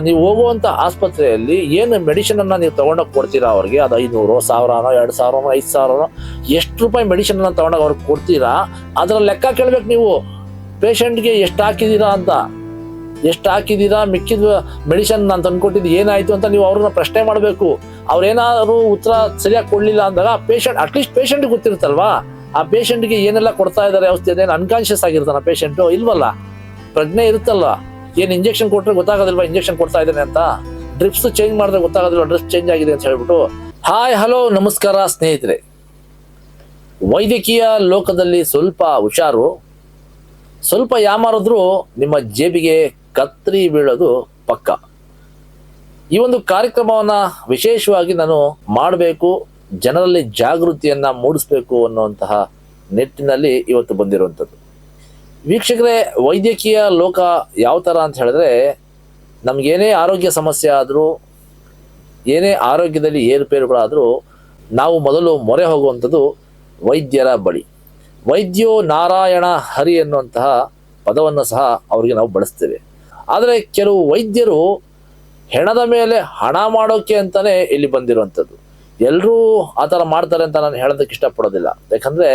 ನೀವು ಹೋಗುವಂತ ಆಸ್ಪತ್ರೆಯಲ್ಲಿ ಏನು ಮೆಡಿಸಿನ್ ಅನ್ನ ನೀವು ತಗೊಂಡೋಗಿ ಕೊಡ್ತೀರಾ ಅವ್ರಿಗೆ? ಅದು ಐನೂರು, ಸಾವಿರನೋ, ಎರಡು ಸಾವಿರನೋ, ಐದು ಸಾವಿರನೋ, ಎಷ್ಟು ರೂಪಾಯಿ ಮೆಡಿಸಿನ್ ಅನ್ನ ತಗೊಂಡೋಗಿ ಅವ್ರಿಗೆ ಕೊಡ್ತೀರಾ? ಅದರ ಲೆಕ್ಕ ಕೇಳ್ಬೇಕು ನೀವು. ಪೇಷಂಟ್ಗೆ ಎಷ್ಟು ಹಾಕಿದ್ದೀರಾ ಅಂತ. ಎಷ್ಟು ಹಾಕಿದ್ದೀರಾ ಮಿಕ್ಕಿದ ಮೆಡಿಷನ್ ನಾನು ತಂದ್ಕೊಟ್ಟಿದ್ದು ಏನಾಯ್ತು ಅಂತ ನೀವು ಅವ್ರನ್ನ ಪ್ರಶ್ನೆ ಮಾಡಬೇಕು. ಅವ್ರೇನಾದ್ರು ಉತ್ತರ ಸರಿಯಾಗಿ ಕೊಡ್ಲಿಲ್ಲ ಅಂದಾಗ ಪೇಷಂಟ್ ಅಟ್ಲೀಸ್ಟ್ ಪೇಷಂಟ್ ಗೊತ್ತಿರುತ್ತಲ್ವಾ? ಆ ಪೇಷಂಟ್ಗೆ ಏನೆಲ್ಲ ಕೊಡ್ತಾ ಇದ್ದಾರೆ ಔಷಧಿ ಅದೇನು ಅನ್ಕಾನ್ಶಿಯಸ್ ಆಗಿರ್ತಾನ ಪೇಷಂಟು ಇಲ್ವಲ್ಲ? ಪ್ರಜ್ಞೆ ಇರುತ್ತಲ್ಲ ಏನು ಇಂಜೆಕ್ಷನ್ ಕೊಟ್ಟರೆ ಗೊತ್ತಾಗೋದಿಲ್ವಾ? ಇಂಜೆಕ್ಷನ್ ಕೊಡ್ತಾ ಇದ್ದೇನೆ ಅಂತ? ಡ್ರಿಪ್ಸ್ ಚೇಂಜ್ ಮಾಡಿದ್ರೆ ಗೊತ್ತಾಗೋದಿಲ್ಲ ಡ್ರಿಪ್ಸ್ ಚೇಂಜ್ ಆಗಿದೆ ಅಂತ ಹೇಳ್ಬಿಟ್ಟು. ಹಾಯ್ ಹಲೋ ನಮಸ್ಕಾರ ಸ್ನೇಹಿತರೆ. ವೈದ್ಯಕೀಯ ಲೋಕದಲ್ಲಿ ಸ್ವಲ್ಪ ಹುಷಾರು. ಸ್ವಲ್ಪ ಯಾಮಾರಿದ್ರು ನಿಮ್ಮ ಜೇಬಿಗೆ ಕತ್ರಿ ಬೀಳೋದು ಪಕ್ಕ. ಈ ಒಂದು ಕಾರ್ಯಕ್ರಮವನ್ನು ವಿಶೇಷವಾಗಿ ನಾನು ಮಾಡಬೇಕು, ಜನರಲ್ಲಿ ಜಾಗೃತಿಯನ್ನು ಮೂಡಿಸ್ಬೇಕು ಅನ್ನುವಂತಹ ನಿಟ್ಟಿನಲ್ಲಿ ಇವತ್ತು ಬಂದಿರುವಂಥದ್ದು. ವೀಕ್ಷಕರೇ, ವೈದ್ಯಕೀಯ ಲೋಕ ಯಾವ ಥರ ಅಂತ ಹೇಳಿದ್ರೆ ನಮಗೇನೇ ಆರೋಗ್ಯ ಸಮಸ್ಯೆ ಆದರೂ, ಏನೇ ಆರೋಗ್ಯದಲ್ಲಿ ಏರುಪೇರುಗಳಾದರೂ, ನಾವು ಮೊದಲು ಮೊರೆ ಹೋಗುವಂಥದ್ದು ವೈದ್ಯರ ಬಳಿ. ವೈದ್ಯೋ ನಾರಾಯಣ ಹರಿ ಎನ್ನುವಂತಹ ಪದವನ್ನು ಸಹ ಅವರಿಗೆ ನಾವು ಬಳಸ್ತೇವೆ. ಆದರೆ ಕೆಲವು ವೈದ್ಯರು ಹೆಣದ ಮೇಲೆ ಹಣ ಮಾಡೋಕೆ ಅಂತಲೇ ಇಲ್ಲಿ ಬಂದಿರುವಂಥದ್ದು. ಎಲ್ಲರೂ ಆ ಥರ ಮಾಡ್ತಾರೆ ಅಂತ ನಾನು ಹೇಳೋದಕ್ಕೆ ಇಷ್ಟಪಡೋದಿಲ್ಲ. ಯಾಕಂದರೆ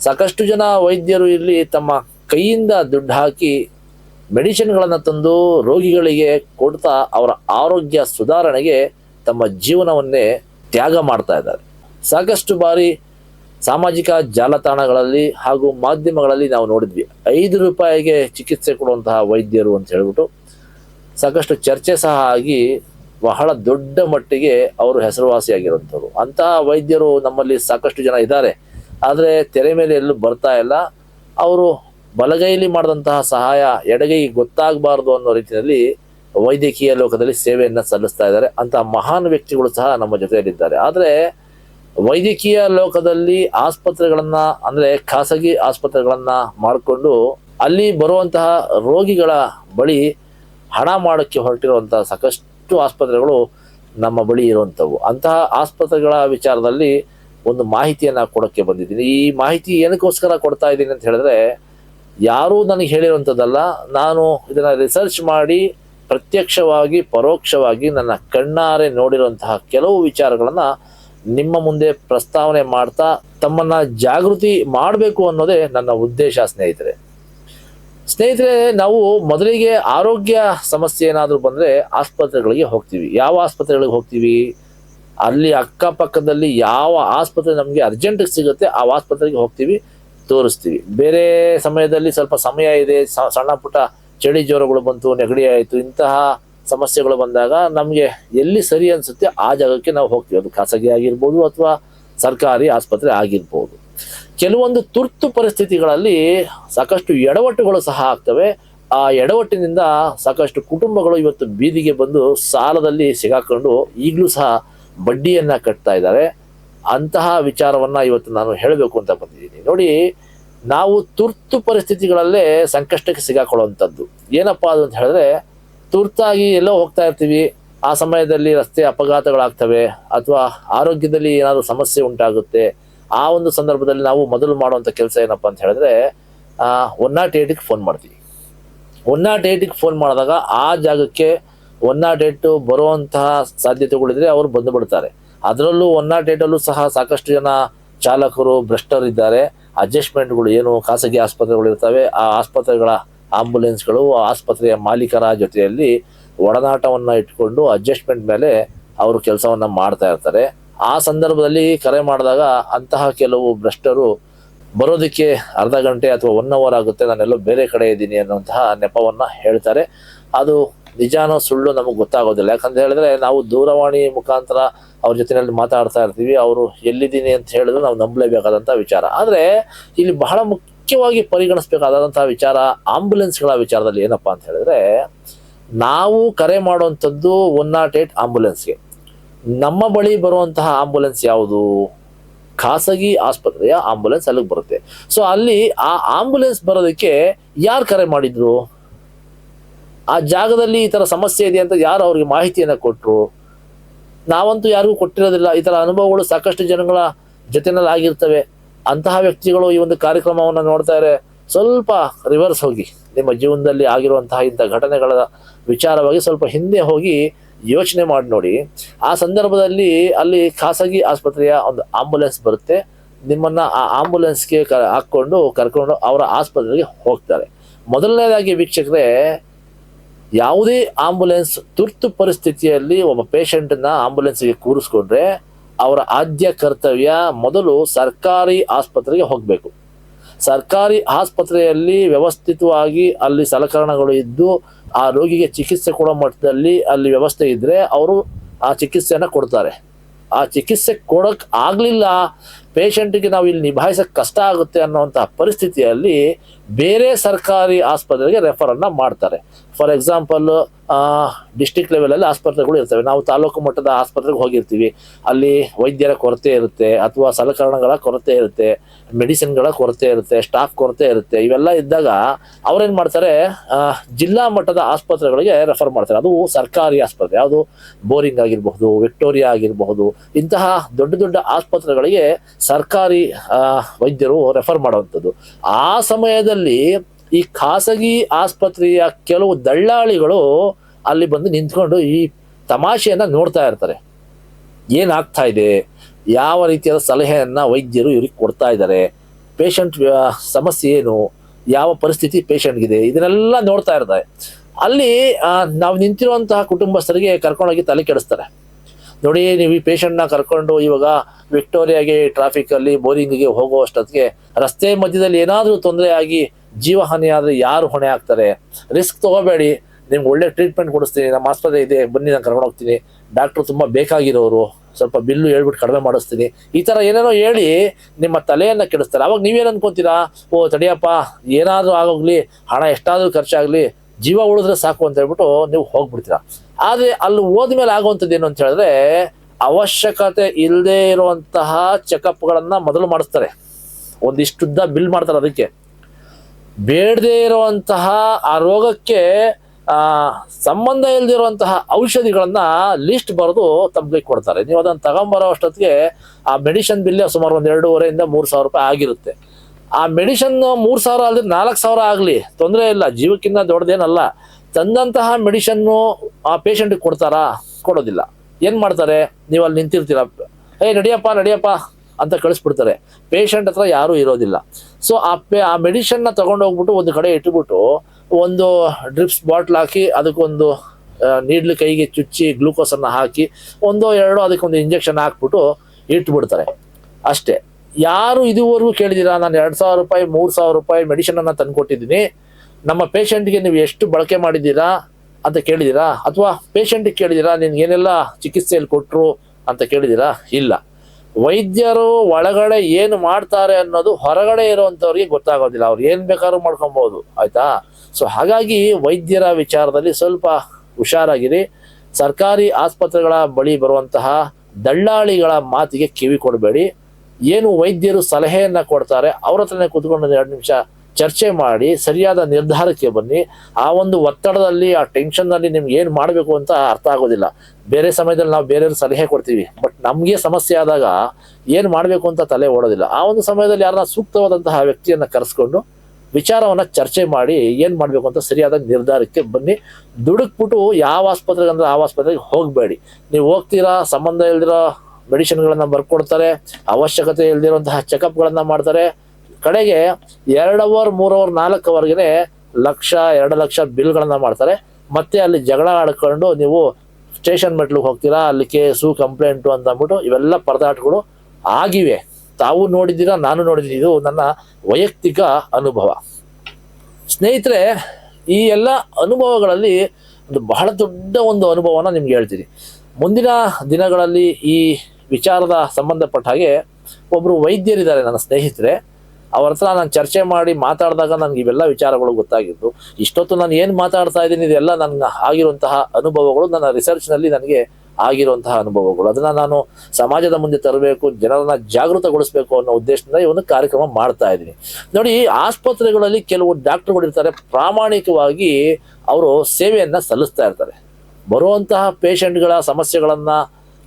ಸಾಕಷ್ಟು ಜನ ವೈದ್ಯರು ಇಲ್ಲಿ ತಮ್ಮ ಕೈಯಿಂದ ದುಡ್ಡು ಹಾಕಿ ಮೆಡಿಸಿನ್ಗಳನ್ನು ತಂದು ರೋಗಿಗಳಿಗೆ ಕೊಡ್ತಾ ಅವರ ಆರೋಗ್ಯ ಸುಧಾರಣೆಗೆ ತಮ್ಮ ಜೀವನವನ್ನೇ ತ್ಯಾಗ ಮಾಡ್ತಾ ಇದ್ದಾರೆ. ಸಾಕಷ್ಟು ಬಾರಿ ಸಾಮಾಜಿಕ ಜಾಲತಾಣಗಳಲ್ಲಿ ಹಾಗೂ ಮಾಧ್ಯಮಗಳಲ್ಲಿ ನಾವು ನೋಡಿದ್ವಿ. ಐದು ರೂಪಾಯಿಗೆ ಚಿಕಿತ್ಸೆ ಕೊಡುವಂತಹ ವೈದ್ಯರು ಅಂತ ಹೇಳ್ಬಿಟ್ಟು ಸಾಕಷ್ಟು ಚರ್ಚೆ ಸಹ ಆಗಿ ಬಹಳ ದೊಡ್ಡ ಮಟ್ಟಿಗೆ ಅವರು ಹೆಸರುವಾಸಿಯಾಗಿರುವಂಥವ್ರು. ಅಂತಹ ವೈದ್ಯರು ನಮ್ಮಲ್ಲಿ ಸಾಕಷ್ಟು ಜನ ಇದ್ದಾರೆ. ಆದರೆ ತೆರೆ ಮೇಲೆ ಎಲ್ಲೂ ಬರ್ತಾ ಇಲ್ಲ. ಅವರು ಬಲಗೈಲಿ ಮಾಡಿದಂತಹ ಸಹಾಯ ಎಡಗೈ ಗೊತ್ತಾಗಬಾರ್ದು ಅನ್ನೋ ರೀತಿಯಲ್ಲಿ ವೈದ್ಯಕೀಯ ಲೋಕದಲ್ಲಿ ಸೇವೆಯನ್ನು ಸಲ್ಲಿಸ್ತಾ ಇದ್ದಾರೆ. ಅಂತಹ ಮಹಾನ್ ವ್ಯಕ್ತಿಗಳು ಸಹ ನಮ್ಮ ಜೊತೆಯಲ್ಲಿದ್ದಾರೆ. ಆದರೆ ವೈದ್ಯಕೀಯ ಲೋಕದಲ್ಲಿ ಆಸ್ಪತ್ರೆಗಳನ್ನ, ಅಂದ್ರೆ ಖಾಸಗಿ ಆಸ್ಪತ್ರೆಗಳನ್ನ ಮಾಡಿಕೊಂಡು ಅಲ್ಲಿ ಬರುವಂತಹ ರೋಗಿಗಳ ಬಳಿ ಹಣ ಮಾಡೋಕ್ಕೆ ಹೊರಟಿರುವಂತಹ ಸಾಕಷ್ಟು ಆಸ್ಪತ್ರೆಗಳು ನಮ್ಮ ಬಳಿ ಇರುವಂಥವು. ಅಂತಹ ಆಸ್ಪತ್ರೆಗಳ ವಿಚಾರದಲ್ಲಿ ಒಂದು ಮಾಹಿತಿಯನ್ನು ಕೊಡೋಕ್ಕೆ ಬಂದಿದ್ದೀನಿ. ಈ ಮಾಹಿತಿ ಏನಕ್ಕೋಸ್ಕರ ಕೊಡ್ತಾ ಇದ್ದೀನಿ ಅಂತ ಹೇಳಿದ್ರೆ ಯಾರೂ ನನಗೆ ಹೇಳಿರುವಂಥದ್ದಲ್ಲ, ನಾನು ಇದನ್ನು ರಿಸರ್ಚ್ ಮಾಡಿ ಪ್ರತ್ಯಕ್ಷವಾಗಿ, ಪರೋಕ್ಷವಾಗಿ ನನ್ನ ಕಣ್ಣಾರೆ ನೋಡಿರುವಂತಹ ಕೆಲವು ವಿಚಾರಗಳನ್ನು ನಿಮ್ಮ ಮುಂದೆ ಪ್ರಸ್ತಾವನೆ ಮಾಡ್ತಾ ತಮ್ಮನ್ನು ಜಾಗೃತಿ ಮಾಡಬೇಕು ಅನ್ನೋದೇ ನನ್ನ ಉದ್ದೇಶ, ಸ್ನೇಹಿತರೆ. ಸ್ನೇಹಿತರೆ, ನಾವು ಮೊದಲಿಗೆ ಆರೋಗ್ಯ ಸಮಸ್ಯೆ ಏನಾದರೂ ಬಂದರೆ ಆಸ್ಪತ್ರೆಗಳಿಗೆ ಹೋಗ್ತೀವಿ. ಯಾವ ಆಸ್ಪತ್ರೆಗಳಿಗೆ ಹೋಗ್ತೀವಿ? ಅಲ್ಲಿ ಅಕ್ಕಪಕ್ಕದಲ್ಲಿ ಯಾವ ಆಸ್ಪತ್ರೆ ನಮಗೆ ಅರ್ಜೆಂಟಿಗೆ ಸಿಗುತ್ತೆ, ಆ ಆಸ್ಪತ್ರೆಗೆ ಹೋಗ್ತೀವಿ. ತೋರಿಸ್ತೀವಿ. ಬೇರೆ ಸಮಯದಲ್ಲಿ ಸ್ವಲ್ಪ ಸಮಯ ಇದೆ. ಸಣ್ಣ ಪುಟ್ಟ ಚಳಿ ಜ್ವರಗಳು ಬಂತು, ನೆಗಡಿ ಆಯಿತು, ಇಂತಹ ಸಮಸ್ಯೆಗಳು ಬಂದಾಗ ನಮಗೆ ಎಲ್ಲಿ ಸರಿ ಅನಿಸುತ್ತೆ ಆ ಜಾಗಕ್ಕೆ ನಾವು ಹೋಗ್ತೀವಿ. ಅದು ಖಾಸಗಿ ಆಗಿರ್ಬೋದು ಅಥವಾ ಸರ್ಕಾರಿ ಆಸ್ಪತ್ರೆ ಆಗಿರ್ಬೋದು. ಕೆಲವೊಂದು ತುರ್ತು ಪರಿಸ್ಥಿತಿಗಳಲ್ಲಿ ಸಾಕಷ್ಟು ಎಡವಟ್ಟುಗಳು ಸಹ ಆಗ್ತವೆ. ಆ ಎಡವಟ್ಟಿನಿಂದ ಸಾಕಷ್ಟು ಕುಟುಂಬಗಳು ಇವತ್ತು ಬೀದಿಗೆ ಬಂದು ಸಾಲದಲ್ಲಿ ಸಿಗಾಕೊಂಡು ಈಗಲೂ ಸಹ ಬಡ್ಡಿಯನ್ನು ಕಟ್ತಾ ಇದ್ದಾರೆ. ಅಂತಹ ವಿಚಾರವನ್ನ ಇವತ್ತು ನಾನು ಹೇಳಬೇಕು ಅಂತ ಬಂದಿದ್ದೀನಿ. ನೋಡಿ, ನಾವು ತುರ್ತು ಪರಿಸ್ಥಿತಿಗಳಲ್ಲೇ ಸಂಕಷ್ಟಕ್ಕೆ ಸಿಗಾಕೊಳ್ಳುವಂಥದ್ದು. ಏನಪ್ಪಾ ಅದು ಅಂತ ಹೇಳಿದ್ರೆ, ತುರ್ತಾಗಿ ಎಲ್ಲೋ ಹೋಗ್ತಾ ಇರ್ತೀವಿ. ಆ ಸಮಯದಲ್ಲಿ ರಸ್ತೆ ಅಪಘಾತಗಳಾಗ್ತವೆ, ಅಥವಾ ಆರೋಗ್ಯದಲ್ಲಿ ಏನಾದರೂ ಸಮಸ್ಯೆ ಉಂಟಾಗುತ್ತೆ. ಆ ಒಂದು ಸಂದರ್ಭದಲ್ಲಿ ನಾವು ಮೊದಲು ಮಾಡುವಂಥ ಕೆಲಸ ಏನಪ್ಪಾ ಅಂತ ಹೇಳಿದ್ರೆ ಒನ್ ನಾಟ್ ಏಟಿಗೆ ಫೋನ್ ಮಾಡ್ತೀವಿ. ಒನ್ ನಾಟ್ ಏಟಿಗೆ ಫೋನ್ ಮಾಡಿದಾಗ ಆ ಜಾಗಕ್ಕೆ ಒನ್ ನಾಟ್ ಏಟು ಬರುವಂತಹ ಸಾಧ್ಯತೆಗಳಿದ್ರೆ ಅವರು ಬಂದು ಬಿಡ್ತಾರೆ. ಅದರಲ್ಲೂ ಒನ್ ನಾಟ್ ಏಟಲ್ಲೂ ಸಹ ಸಾಕಷ್ಟು ಜನ ಚಾಲಕರು ಭ್ರಷ್ಟರಿದ್ದಾರೆ ಅಡ್ಜಸ್ಟ್ಮೆಂಟ್ಗಳು ಏನು, ಖಾಸಗಿ ಆಸ್ಪತ್ರೆಗಳು ಇರ್ತವೆ. ಆ ಆಸ್ಪತ್ರೆಗಳ ಆಂಬುಲೆನ್ಸ್ಗಳು ಆಸ್ಪತ್ರೆಯ ಮಾಲೀಕರ ಜೊತೆಯಲ್ಲಿ ಒಡನಾಟವನ್ನ ಇಟ್ಕೊಂಡು ಅಡ್ಜಸ್ಟ್ಮೆಂಟ್ ಮೇಲೆ ಅವರು ಕೆಲಸವನ್ನು ಮಾಡ್ತಾ ಇರ್ತಾರೆ. ಆ ಸಂದರ್ಭದಲ್ಲಿ ಕರೆ ಮಾಡಿದಾಗ ಅಂತಹ ಕೆಲವು ಭ್ರಷ್ಟರು ಬರೋದಕ್ಕೆ ಅರ್ಧ ಗಂಟೆ ಅಥವಾ ಒನ್ ಅವರ್ ಆಗುತ್ತೆ. ನಾನೆಲ್ಲೋ ಬೇರೆ ಕಡೆ ಇದ್ದೀನಿ ಅನ್ನುವಂತಹ ನೆಪವನ್ನ ಹೇಳ್ತಾರೆ. ಅದು ನಿಜಾನೋ ಸುಳ್ಳು ನಮಗೆ ಗೊತ್ತಾಗೋದಿಲ್ಲ. ಯಾಕಂತ ಹೇಳಿದ್ರೆ ನಾವು ದೂರವಾಣಿ ಮುಖಾಂತರ ಅವ್ರ ಜೊತೆಯಲ್ಲಿ ಮಾತಾಡ್ತಾ ಇರ್ತೀವಿ. ಅವರು ಎಲ್ಲಿದ್ದೀನಿ ಅಂತ ಹೇಳಿದ್ರೆ ನಾವು ನಂಬಲೇಬೇಕಾದಂಥ ವಿಚಾರ. ಆದರೆ ಇಲ್ಲಿ ಬಹಳ ಮುಖ್ಯವಾಗಿ ಪರಿಗಣಿಸಬೇಕಾದಂಥ ವಿಚಾರ ಆಂಬುಲೆನ್ಸ್ಗಳ ವಿಚಾರದಲ್ಲಿ ಏನಪ್ಪಾ ಅಂತ ಹೇಳಿದ್ರೆ, ನಾವು ಕರೆ ಮಾಡುವಂಥದ್ದು ಒನ್ ನಾಟ್ ಏಟ್ ಆಂಬುಲೆನ್ಸ್ಗೆ. ನಮ್ಮ ಬಳಿ ಬರುವಂತಹ ಆಂಬುಲೆನ್ಸ್ ಯಾವುದು? ಖಾಸಗಿ ಆಸ್ಪತ್ರೆಯ ಆಂಬುಲೆನ್ಸ್ ಅಲ್ಲಿಗೆ ಬರುತ್ತೆ. ಸೊ ಅಲ್ಲಿ ಆ ಆಂಬುಲೆನ್ಸ್ ಬರೋದಕ್ಕೆ ಯಾರು ಕರೆ ಮಾಡಿದ್ರು? ಆ ಜಾಗದಲ್ಲಿ ಈ ಥರ ಸಮಸ್ಯೆ ಇದೆ ಅಂತ ಯಾರು ಅವ್ರಿಗೆ ಮಾಹಿತಿಯನ್ನು ಕೊಟ್ಟರು ನಾವಂತೂ ಯಾರಿಗೂ ಕೊಟ್ಟಿರೋದಿಲ್ಲ. ಈ ತರ ಅನುಭವಗಳು ಸಾಕಷ್ಟು ಜನಗಳ ಜೊತೆನಲ್ಲಿ ಆಗಿರ್ತವೆ. ಅಂತಹ ವ್ಯಕ್ತಿಗಳು ಈ ಒಂದು ಕಾರ್ಯಕ್ರಮವನ್ನು ನೋಡ್ತಾರೆ ಸ್ವಲ್ಪ ರಿವರ್ಸ್ ಹೋಗಿ. ನಿಮ್ಮ ಜೀವನದಲ್ಲಿ ಆಗಿರುವಂತಹ ಇಂಥ ಘಟನೆಗಳ ವಿಚಾರವಾಗಿ ಸ್ವಲ್ಪ ಹಿಂದೆ ಹೋಗಿ ಯೋಚನೆ ಮಾಡಿ ನೋಡಿ. ಆ ಸಂದರ್ಭದಲ್ಲಿ ಅಲ್ಲಿ ಖಾಸಗಿ ಆಸ್ಪತ್ರೆಯ ಒಂದು ಆಂಬುಲೆನ್ಸ್ ಬರುತ್ತೆ. ನಿಮ್ಮನ್ನ ಆ ಆಂಬುಲೆನ್ಸ್ಗೆ ಕ ಹಾಕ್ಕೊಂಡು ಕರ್ಕೊಂಡು ಅವರ ಆಸ್ಪತ್ರೆಗೆ ಹೋಗ್ತಾರೆ. ಮೊದಲನೇದಾಗಿ ವೀಕ್ಷಕರೇ ಯಾವುದೇ ಆಂಬುಲೆನ್ಸ್ ತುರ್ತು ಪರಿಸ್ಥಿತಿಯಲ್ಲಿ ಒಬ್ಬ ಪೇಷಂಟ್ನ ಆಂಬುಲೆನ್ಸ್ಗೆ ಕೂರಿಸ್ಕೊಂಡ್ರೆ ಅವರ ಆದ್ಯ ಕರ್ತವ್ಯ ಮೊದಲು ಸರ್ಕಾರಿ ಆಸ್ಪತ್ರೆಗೆ ಹೋಗಬೇಕು. ಸರ್ಕಾರಿ ಆಸ್ಪತ್ರೆಯಲ್ಲಿ ವ್ಯವಸ್ಥಿತವಾಗಿ ಅಲ್ಲಿ ಸಲಕರಣೆಗಳು ಇದ್ದು ಆ ರೋಗಿಗೆ ಚಿಕಿತ್ಸೆ ಕೊಡೋ ಮಟ್ಟದಲ್ಲಿ ಅಲ್ಲಿ ವ್ಯವಸ್ಥೆ ಇದ್ದರೆ ಅವರು ಆ ಚಿಕಿತ್ಸೆಯನ್ನು ಕೊಡ್ತಾರೆ. ಆ ಚಿಕಿತ್ಸೆ ಕೊಡೋಕೆ ಆಗಲಿಲ್ಲ, ಪೇಷಂಟಿಗೆ ನಾವು ಇಲ್ಲಿ ನಿಭಾಯಿಸೋಕ್ಕೆ ಕಷ್ಟ ಆಗುತ್ತೆ ಅನ್ನೋವಂಥ ಪರಿಸ್ಥಿತಿಯಲ್ಲಿ ಬೇರೆ ಸರ್ಕಾರಿ ಆಸ್ಪತ್ರೆಗೆ ರೆಫರನ್ನು ಮಾಡ್ತಾರೆ. ಫಾರ್ ಎಕ್ಸಾಂಪಲ್ ಡಿಸ್ಟಿಕ್ ಲೆವೆಲಲ್ಲಿ ಆಸ್ಪತ್ರೆಗಳು ಇರ್ತವೆ. ನಾವು ತಾಲೂಕು ಮಟ್ಟದ ಆಸ್ಪತ್ರೆಗೆ ಹೋಗಿರ್ತೀವಿ. ಅಲ್ಲಿ ವೈದ್ಯರ ಕೊರತೆ ಇರುತ್ತೆ, ಅಥವಾ ಸಲಕರಣೆಗಳ ಕೊರತೆ ಇರುತ್ತೆ, ಮೆಡಿಸಿನ್ಗಳ ಕೊರತೆ ಇರುತ್ತೆ ಸ್ಟಾಫ್ ಕೊರತೆ ಇರುತ್ತೆ. ಇವೆಲ್ಲ ಇದ್ದಾಗ ಅವ್ರೇನು ಮಾಡ್ತಾರೆ? ಜಿಲ್ಲಾ ಮಟ್ಟದ ಆಸ್ಪತ್ರೆಗಳಿಗೆ ರೆಫರ್ ಮಾಡ್ತಾರೆ. ಅದು ಸರ್ಕಾರಿ ಆಸ್ಪತ್ರೆ. ಯಾವುದು? ಬೋರಿಂಗ್ ಆಗಿರಬಹುದು, ವಿಕ್ಟೋರಿಯಾ ಆಗಿರಬಹುದು, ಇಂತಹ ದೊಡ್ಡ ದೊಡ್ಡ ಆಸ್ಪತ್ರೆಗಳಿಗೆ ಸರ್ಕಾರಿ ವೈದ್ಯರು ರೆಫರ್ ಮಾಡುವಂಥದ್ದು. ಆ ಸಮಯದಲ್ಲಿ ಈ ಖಾಸಗಿ ಆಸ್ಪತ್ರೆಯ ಕೆಲವು ದಳ್ಳಾಳಿಗಳು ಅಲ್ಲಿ ಬಂದು ನಿಂತ್ಕೊಂಡು ಈ ತಮಾಷೆಯನ್ನ ನೋಡ್ತಾ ಇರ್ತಾರೆ. ಏನಾಗ್ತಾ ಇದೆ? ಯಾವ ರೀತಿಯಾದ ಸಲಹೆಯನ್ನ ವೈದ್ಯರು ಇವ್ರಿಗೆ ಕೊಡ್ತಾ ಇದ್ದಾರೆ? ಪೇಷಂಟ್ ಸಮಸ್ಯೆ ಏನು? ಯಾವ ಪರಿಸ್ಥಿತಿ ಪೇಷಂಟ್ಗಿದೆ? ಇದನ್ನೆಲ್ಲ ನೋಡ್ತಾ ಇರ್ತಾರೆ. ಅಲ್ಲಿ ನಾವು ನಿಂತಿರುವಂತಹ ಕುಟುಂಬಸ್ಥರಿಗೆ ಕರ್ಕೊಂಡೋಗಿ ತಲೆ ಕೆಡಿಸ್ತಾರೆ. ನೋಡಿ, ನೀವು ಈ ಪೇಷಂಟ್ನ ಕರ್ಕೊಂಡು ಇವಾಗ ವಿಕ್ಟೋರಿಯಾಗೆ ಟ್ರಾಫಿಕ್ಕಲ್ಲಿ ಬೋರಿಂಗಿಗೆ ಹೋಗುವಷ್ಟೊತ್ತಿಗೆ ರಸ್ತೆ ಮಧ್ಯದಲ್ಲಿ ಏನಾದರೂ ತೊಂದರೆ ಆಗಿ ಜೀವಹಾನಿ ಆದರೆ ಯಾರು ಹೊಣೆ ಆಗ್ತಾರೆ? ರಿಸ್ಕ್ ತಗೋಬೇಡಿ. ನಿಮ್ಗೆ ಒಳ್ಳೆ ಟ್ರೀಟ್ಮೆಂಟ್ ಕೊಡಿಸ್ತೀನಿ. ನಮ್ಮ ಆಸ್ಪತ್ರೆ ಇದೆ. ಬನ್ನಿ, ನಾನು ಕರ್ಕೊಂಡು ಹೋಗ್ತೀನಿ. ಡಾಕ್ಟ್ರು ತುಂಬ ಬೇಕಾಗಿರೋರು. ಸ್ವಲ್ಪ ಬಿಲ್ಲು ಹೇಳ್ಬಿಟ್ಟು ಕಡಿಮೆ ಮಾಡಿಸ್ತೀನಿ. ಈ ಥರ ಏನೇನೋ ಹೇಳಿ ನಿಮ್ಮ ತಲೆಯನ್ನು ಕೆಡಿಸ್ತಾರೆ. ಅವಾಗ ನೀವೇನು ಅನ್ಕೊಂತೀರಾ? ಓ, ತಡಿಯಪ್ಪ, ಏನಾದರೂ ಆಗೋಗ್ಲಿ, ಹಣ ಎಷ್ಟಾದರೂ ಖರ್ಚಾಗಲಿ, ಜೀವ ಉಳಿದ್ರೆ ಸಾಕು ಅಂತ ಹೇಳ್ಬಿಟ್ಟು ನೀವು ಹೋಗ್ಬಿಡ್ತೀರಾ? ಆದರೆ ಅಲ್ಲಿ ಹೋದ್ಮೇಲೆ ಆಗುವಂಥದ್ದು ಏನು ಅಂತ ಹೇಳಿದ್ರೆ ಅವಶ್ಯಕತೆ ಇಲ್ಲದೆ ಇರುವಂತಹ ಚೆಕಪ್ಗಳನ್ನು ಮೊದಲು ಮಾಡಿಸ್ತಾರೆ. ಒಂದಿಷ್ಟುದ್ದ ಬಿಲ್ ಮಾಡ್ತಾರೆ ಅದಕ್ಕೆ. ಬೇಡದೇ ಇರುವಂತಹ ಆ ರೋಗಕ್ಕೆ ಸಂಬಂಧ ಇಲ್ದಿರುವಂತಹ ಔಷಧಿಗಳನ್ನ ಲಿಸ್ಟ್ ಬರೆದು ತಮಗೆ ಕೊಡ್ತಾರೆ. ನೀವು ಅದನ್ನು ತಗೊಂಬರೋ ಅಷ್ಟೊತ್ತಿಗೆ ಆ ಮೆಡಿಷನ್ ಬಿಲ್ ಸುಮಾರು ಒಂದು ಎರಡೂವರೆಯಿಂದ ಮೂರು ಸಾವಿರ ರೂಪಾಯಿ ಆಗಿರುತ್ತೆ. ಆ ಮೆಡಿಸಿನ್ ಮೂರು ಸಾವಿರ ಅಲ್ಲದೆ ನಾಲ್ಕು ಸಾವಿರ ಆಗಲಿ, ತೊಂದರೆ ಇಲ್ಲ. ಜೀವಕ್ಕಿಂತ ದೊಡ್ಡದೇನಲ್ಲ. ತಂದಂತಹ ಮೆಡಿಷನ್ನು ಆ ಪೇಷಂಟ್ಗೆ ಕೊಡ್ತಾರಾ? ಕೊಡೋದಿಲ್ಲ. ಏನು ಮಾಡ್ತಾರೆ? ನೀವು ಅಲ್ಲಿ ನಿಂತಿರ್ತೀರ? ಏ, ನಡಿಯಪ್ಪ ನಡಿಯಪ್ಪ ಅಂತ ಕಳಿಸ್ಬಿಡ್ತಾರೆ. ಪೇಷಂಟ್ ಹತ್ರ ಯಾರೂ ಇರೋದಿಲ್ಲ. ಸೊ ಆ ಪೇ, ಆ ಮೆಡಿಷನ್ನ ತಗೊಂಡೋಗ್ಬಿಟ್ಟು ಒಂದು ಕಡೆ ಇಟ್ಬಿಟ್ಟು ಒಂದು ಡ್ರಿಪ್ಸ್ ಬಾಟ್ಲ್ ಹಾಕಿ ಅದಕ್ಕೊಂದು ನೀಡ್ಲು ಕೈಗೆ ಚುಚ್ಚಿ ಗ್ಲೂಕೋಸನ್ನು ಹಾಕಿ ಒಂದೋ ಎರಡೋ ಅದಕ್ಕೊಂದು ಇಂಜೆಕ್ಷನ್ ಹಾಕ್ಬಿಟ್ಟು ಇಟ್ಬಿಡ್ತಾರೆ. ಅಷ್ಟೇ. ಯಾರು ಇದುವರೆಗೂ ಕೇಳಿದಿರ? ನಾನು ಎರಡು ಸಾವಿರ ರೂಪಾಯಿ, ಮೂರು ಸಾವಿರ ರೂಪಾಯಿ ಮೆಡಿಷನನ್ನು ತಂದುಕೊಟ್ಟಿದ್ದೀನಿ. ನಮ್ಮ ಪೇಷಂಟ್ಗೆ ನೀವು ಎಷ್ಟು ಬಳಕೆ ಮಾಡಿದ್ದೀರಾ ಅಂತ ಕೇಳಿದ್ದೀರಾ? ಅಥವಾ ಪೇಷಂಟಿಗೆ ಕೇಳಿದ್ದೀರಾ, ನಿನ್ಗೆ ಏನೆಲ್ಲ ಚಿಕಿತ್ಸೆಯಲ್ಲಿ ಕೊಟ್ಟರು ಅಂತ ಕೇಳಿದ್ದೀರಾ? ಇಲ್ಲ. ವೈದ್ಯರು ಒಳಗಡೆ ಏನು ಮಾಡ್ತಾರೆ ಅನ್ನೋದು ಹೊರಗಡೆ ಇರುವಂಥವ್ರಿಗೆ ಗೊತ್ತಾಗೋದಿಲ್ಲ. ಅವ್ರು ಏನು ಬೇಕಾದ್ರೂ ಮಾಡ್ಕೊಬೋದು. ಆಯಿತಾ? ಸೊ ಹಾಗಾಗಿ ವೈದ್ಯರ ವಿಚಾರದಲ್ಲಿ ಸ್ವಲ್ಪ ಹುಷಾರಾಗಿರಿ. ಸರ್ಕಾರಿ ಆಸ್ಪತ್ರೆಗಳ ಬಳಿ ಬರುವಂತಹ ದಳ್ಳಾಳಿಗಳ ಮಾತಿಗೆ ಕಿವಿ ಕೊಡಬೇಡಿ ಏನು ವೈದ್ಯರು ಸಲಹೆಯನ್ನು ಕೊಡ್ತಾರೆ, ಅವ್ರ ಹತ್ರನೇ ಕೂತ್ಕೊಂಡು ಎರಡು ನಿಮಿಷ ಚರ್ಚೆ ಮಾಡಿ ಸರಿಯಾದ ನಿರ್ಧಾರಕ್ಕೆ ಬನ್ನಿ. ಆ ಒಂದು ಒತ್ತಡದಲ್ಲಿ, ಆ ಟೆನ್ಷನ್ನಲ್ಲಿ ನಿಮ್ಗೆ ಏನು ಮಾಡಬೇಕು ಅಂತ ಅರ್ಥ ಆಗೋದಿಲ್ಲ. ಬೇರೆ ಸಮಯದಲ್ಲಿ ನಾವು ಬೇರೆಯವ್ರ ಸಲಹೆ ಕೊಡ್ತೀವಿ. ಬಟ್ ನಮಗೆ ಸಮಸ್ಯೆ ಆದಾಗ ಏನು ಮಾಡಬೇಕು ಅಂತ ತಲೆ ಓಡೋದಿಲ್ಲ. ಆ ಒಂದು ಸಮಯದಲ್ಲಿ ಯಾರನ್ನ ಸೂಕ್ತವಾದಂತಹ ವ್ಯಕ್ತಿಯನ್ನು ಕರೆಸ್ಕೊಂಡು ವಿಚಾರವನ್ನು ಚರ್ಚೆ ಮಾಡಿ ಏನು ಮಾಡಬೇಕು ಅಂತ ಸರಿಯಾದ ನಿರ್ಧಾರಕ್ಕೆ ಬನ್ನಿ. ದುಡುಕ್ಬಿಟ್ಟು ಯಾವ ಆಸ್ಪತ್ರೆಗೆ ಅಂದ್ರೆ ಆ ಆಸ್ಪತ್ರೆಗೆ ಹೋಗಬೇಡಿ. ನೀವು ಹೋಗ್ತೀರಾ, ಸಂಬಂಧ ಇಲ್ದಿರೋ ಮೆಡಿಸಿನ್ಗಳನ್ನು ಬರ್ಕೊಡ್ತಾರೆ, ಅವಶ್ಯಕತೆ ಇಲ್ದಿರುವಂತಹ ಚೆಕಪ್ಗಳನ್ನು ಮಾಡ್ತಾರೆ ಕಡೆಗೆ ಎರಡು ಅವರ್, ಮೂರು ಅವರ್, ನಾಲ್ಕು ಅವರ್ಗೆ ಲಕ್ಷ, ಎರಡು ಲಕ್ಷ ಬಿಲ್ಗಳನ್ನ ಮಾಡ್ತಾರೆ. ಮತ್ತೆ ಅಲ್ಲಿ ಜಗಳ ಆಡ್ಕೊಂಡು ನೀವು ಸ್ಟೇಷನ್ ಮೆಟ್ಲಿಗೆ ಹೋಗ್ತೀರಾ ಅಲ್ಲಿ ಕೇಸು ಕಂಪ್ಲೇಂಟು ಅಂತ ಅಂದ್ಬಿಟ್ಟು ಇವೆಲ್ಲ ಪರದಾಟಗಳು ಆಗಿವೆ. ತಾವು ನೋಡಿದ್ದೀರಾ, ನಾನು ನೋಡಿದ್ದೀನಿ. ಇದು ನನ್ನ ವೈಯಕ್ತಿಕ ಅನುಭವ. ಸ್ನೇಹಿತರೆ, ಈ ಎಲ್ಲ ಅನುಭವಗಳಲ್ಲಿ ಒಂದು ಬಹಳ ದೊಡ್ಡ ಒಂದು ಅನುಭವನ ನಿಮ್ಗೆ ಹೇಳ್ತೀನಿ. ಮುಂದಿನ ದಿನಗಳಲ್ಲಿ ಈ ವಿಚಾರದ ಸಂಬಂಧಪಟ್ಟ ಹಾಗೆ ಒಬ್ಬರು ವೈದ್ಯರಿದ್ದಾರೆ ನನ್ನ ಸ್ನೇಹಿತರೆ. ಅವ್ರ ಹತ್ರ ನಾನು ಚರ್ಚೆ ಮಾಡಿ ಮಾತಾಡಿದಾಗ ನನಗೆ ಇವೆಲ್ಲ ವಿಚಾರಗಳು ಗೊತ್ತಾಗಿದ್ದು. ಇಷ್ಟೊತ್ತು ನಾನು ಏನು ಮಾತಾಡ್ತಾ ಇದ್ದೀನಿ ಇದೆಲ್ಲ ನನ್ನ ಆಗಿರುವಂತಹ ಅನುಭವಗಳು, ನನ್ನ ರಿಸರ್ಚ್ನಲ್ಲಿ ನನಗೆ ಆಗಿರುವಂತಹ ಅನುಭವಗಳು. ಅದನ್ನ ನಾನು ಸಮಾಜದ ಮುಂದೆ ತರಬೇಕು, ಜನರನ್ನ ಜಾಗೃತಗೊಳಿಸಬೇಕು ಅನ್ನೋ ಉದ್ದೇಶದಿಂದ ಈ ಒಂದು ಕಾರ್ಯಕ್ರಮ ಮಾಡ್ತಾ ಇದ್ದೀನಿ. ನೋಡಿ, ಆಸ್ಪತ್ರೆಗಳಲ್ಲಿ ಕೆಲವು ಡಾಕ್ಟರ್ಗಳು ಇರ್ತಾರೆ. ಪ್ರಾಮಾಣಿಕವಾಗಿ ಅವರು ಸೇವೆಯನ್ನು ಸಲ್ಲಿಸ್ತಾ ಇರ್ತಾರೆ. ಬರುವಂತಹ ಪೇಷಂಟ್ಗಳ ಸಮಸ್ಯೆಗಳನ್ನ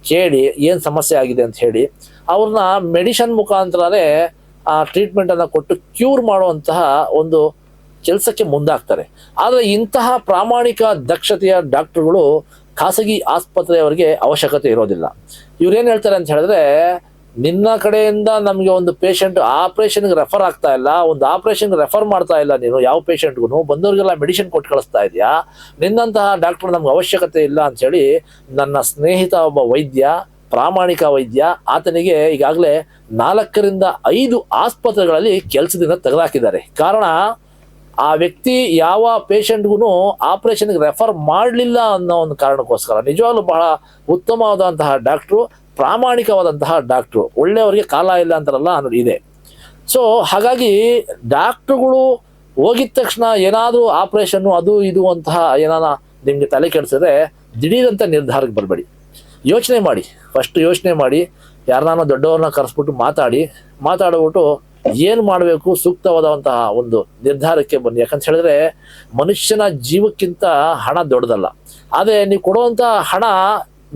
ಕೇಳಿ ಏನು ಸಮಸ್ಯೆ ಆಗಿದೆ ಅಂತ ಹೇಳಿ, ಅವ್ರನ್ನ ಮೆಡಿಷನ್ ಮುಖಾಂತರನೇ ಆ ಟ್ರೀಟ್ಮೆಂಟನ್ನು ಕೊಟ್ಟು ಕ್ಯೂರ್ ಮಾಡುವಂತಹ ಒಂದು ಕೆಲಸಕ್ಕೆ ಮುಂದಾಗ್ತಾರೆ. ಆದರೆ ಇಂತಹ ಪ್ರಾಮಾಣಿಕ ದಕ್ಷತೆಯ ಡಾಕ್ಟರ್ಗಳು ಖಾಸಗಿ ಆಸ್ಪತ್ರೆಯವರಿಗೆ ಅವಶ್ಯಕತೆ ಇರೋದಿಲ್ಲ. ಇವ್ರೇನು ಹೇಳ್ತಾರೆ ಅಂತ ಹೇಳಿದ್ರೆ, ನಿನ್ನ ಕಡೆಯಿಂದ ನಮಗೆ ಒಂದು ಪೇಷಂಟ್ ಆಪರೇಷನ್ಗೆ ರೆಫರ್ ಆಗ್ತಾ ಇಲ್ಲ, ಒಂದು ಆಪರೇಷನ್ಗೆ ರೆಫರ್ ಮಾಡ್ತಾ ಇಲ್ಲ ನೀನು, ಯಾವ ಪೇಷಂಟ್ಗೂ ಬಂದವರಿಗೆಲ್ಲ ಮೆಡಿಸಿನ್ ಕೊಟ್ಟು ಕಳಿಸ್ತಾ ಇದೆಯಾ? ನಿನ್ನಂತಹ ಡಾಕ್ಟರ್ ನಮ್ಗೆ ಅವಶ್ಯಕತೆ ಇಲ್ಲ ಅಂಥೇಳಿ ನನ್ನ ಸ್ನೇಹಿತ ಒಬ್ಬ ವೈದ್ಯ ಪ್ರಾಮಾಣಿಕ ವೈದ್ಯ, ಆತನಿಗೆ ಈಗಾಗಲೇ ನಾಲ್ಕರಿಂದ ಐದು ಆಸ್ಪತ್ರೆಗಳಲ್ಲಿ ಕೆಲಸದಿಂದ ತೆಗೆದುಹಾಕಿದ್ದಾರೆ. ಕಾರಣ, ಆ ವ್ಯಕ್ತಿ ಯಾವ ಪೇಷಂಟ್ಗೂ ಆಪರೇಷನ್ಗೆ ರೆಫರ್ ಮಾಡಲಿಲ್ಲ ಅನ್ನೋ ಒಂದು ಕಾರಣಕ್ಕೋಸ್ಕರ, ನಿಜವಾಗ್ಲೂ ಬಹಳ ಉತ್ತಮವಾದಂತಹ ಡಾಕ್ಟ್ರು, ಪ್ರಾಮಾಣಿಕವಾದಂತಹ ಡಾಕ್ಟ್ರು, ಒಳ್ಳೆಯವರಿಗೆ ಕಾಲ ಇಲ್ಲ ಅಂತಾರಲ್ಲ ಅನ್ನೋದು ಇದೆ. ಸೊ ಹಾಗಾಗಿ ಡಾಕ್ಟ್ರುಗಳು ಹೋಗಿದ ತಕ್ಷಣ ಏನಾದರೂ ಆಪರೇಷನ್ನು ಅದು ಇದು ಅಂತಹ ಏನಾರ ನಿಮಗೆ ತಲೆ ಕೆಡಿಸಿದ್ರೆ ದಿಢೀರಂತ ನಿರ್ಧಾರಕ್ಕೆ ಬರಬೇಡಿ. ಯೋಚನೆ ಮಾಡಿ ಫಸ್ಟ್ ಯೋಚನೆ ಮಾಡಿ ಯಾರನ್ನ ದೊಡ್ಡವ್ರನ್ನ ಕರೆಸ್ಬಿಟ್ಟು ಮಾತಾಡಿ, ಮಾತಾಡಿಬಿಟ್ಟು ಏನು ಮಾಡಬೇಕು ಸೂಕ್ತವಾದಂತಹ ಒಂದು ನಿರ್ಧಾರಕ್ಕೆ ಬನ್ನಿ. ಯಾಕಂತ ಹೇಳಿದ್ರೆ ಮನುಷ್ಯನ ಜೀವಕ್ಕಿಂತ ಹಣ ದೊಡ್ಡದಲ್ಲ. ಆದರೆ ನೀವು ಕೊಡುವಂಥ ಹಣ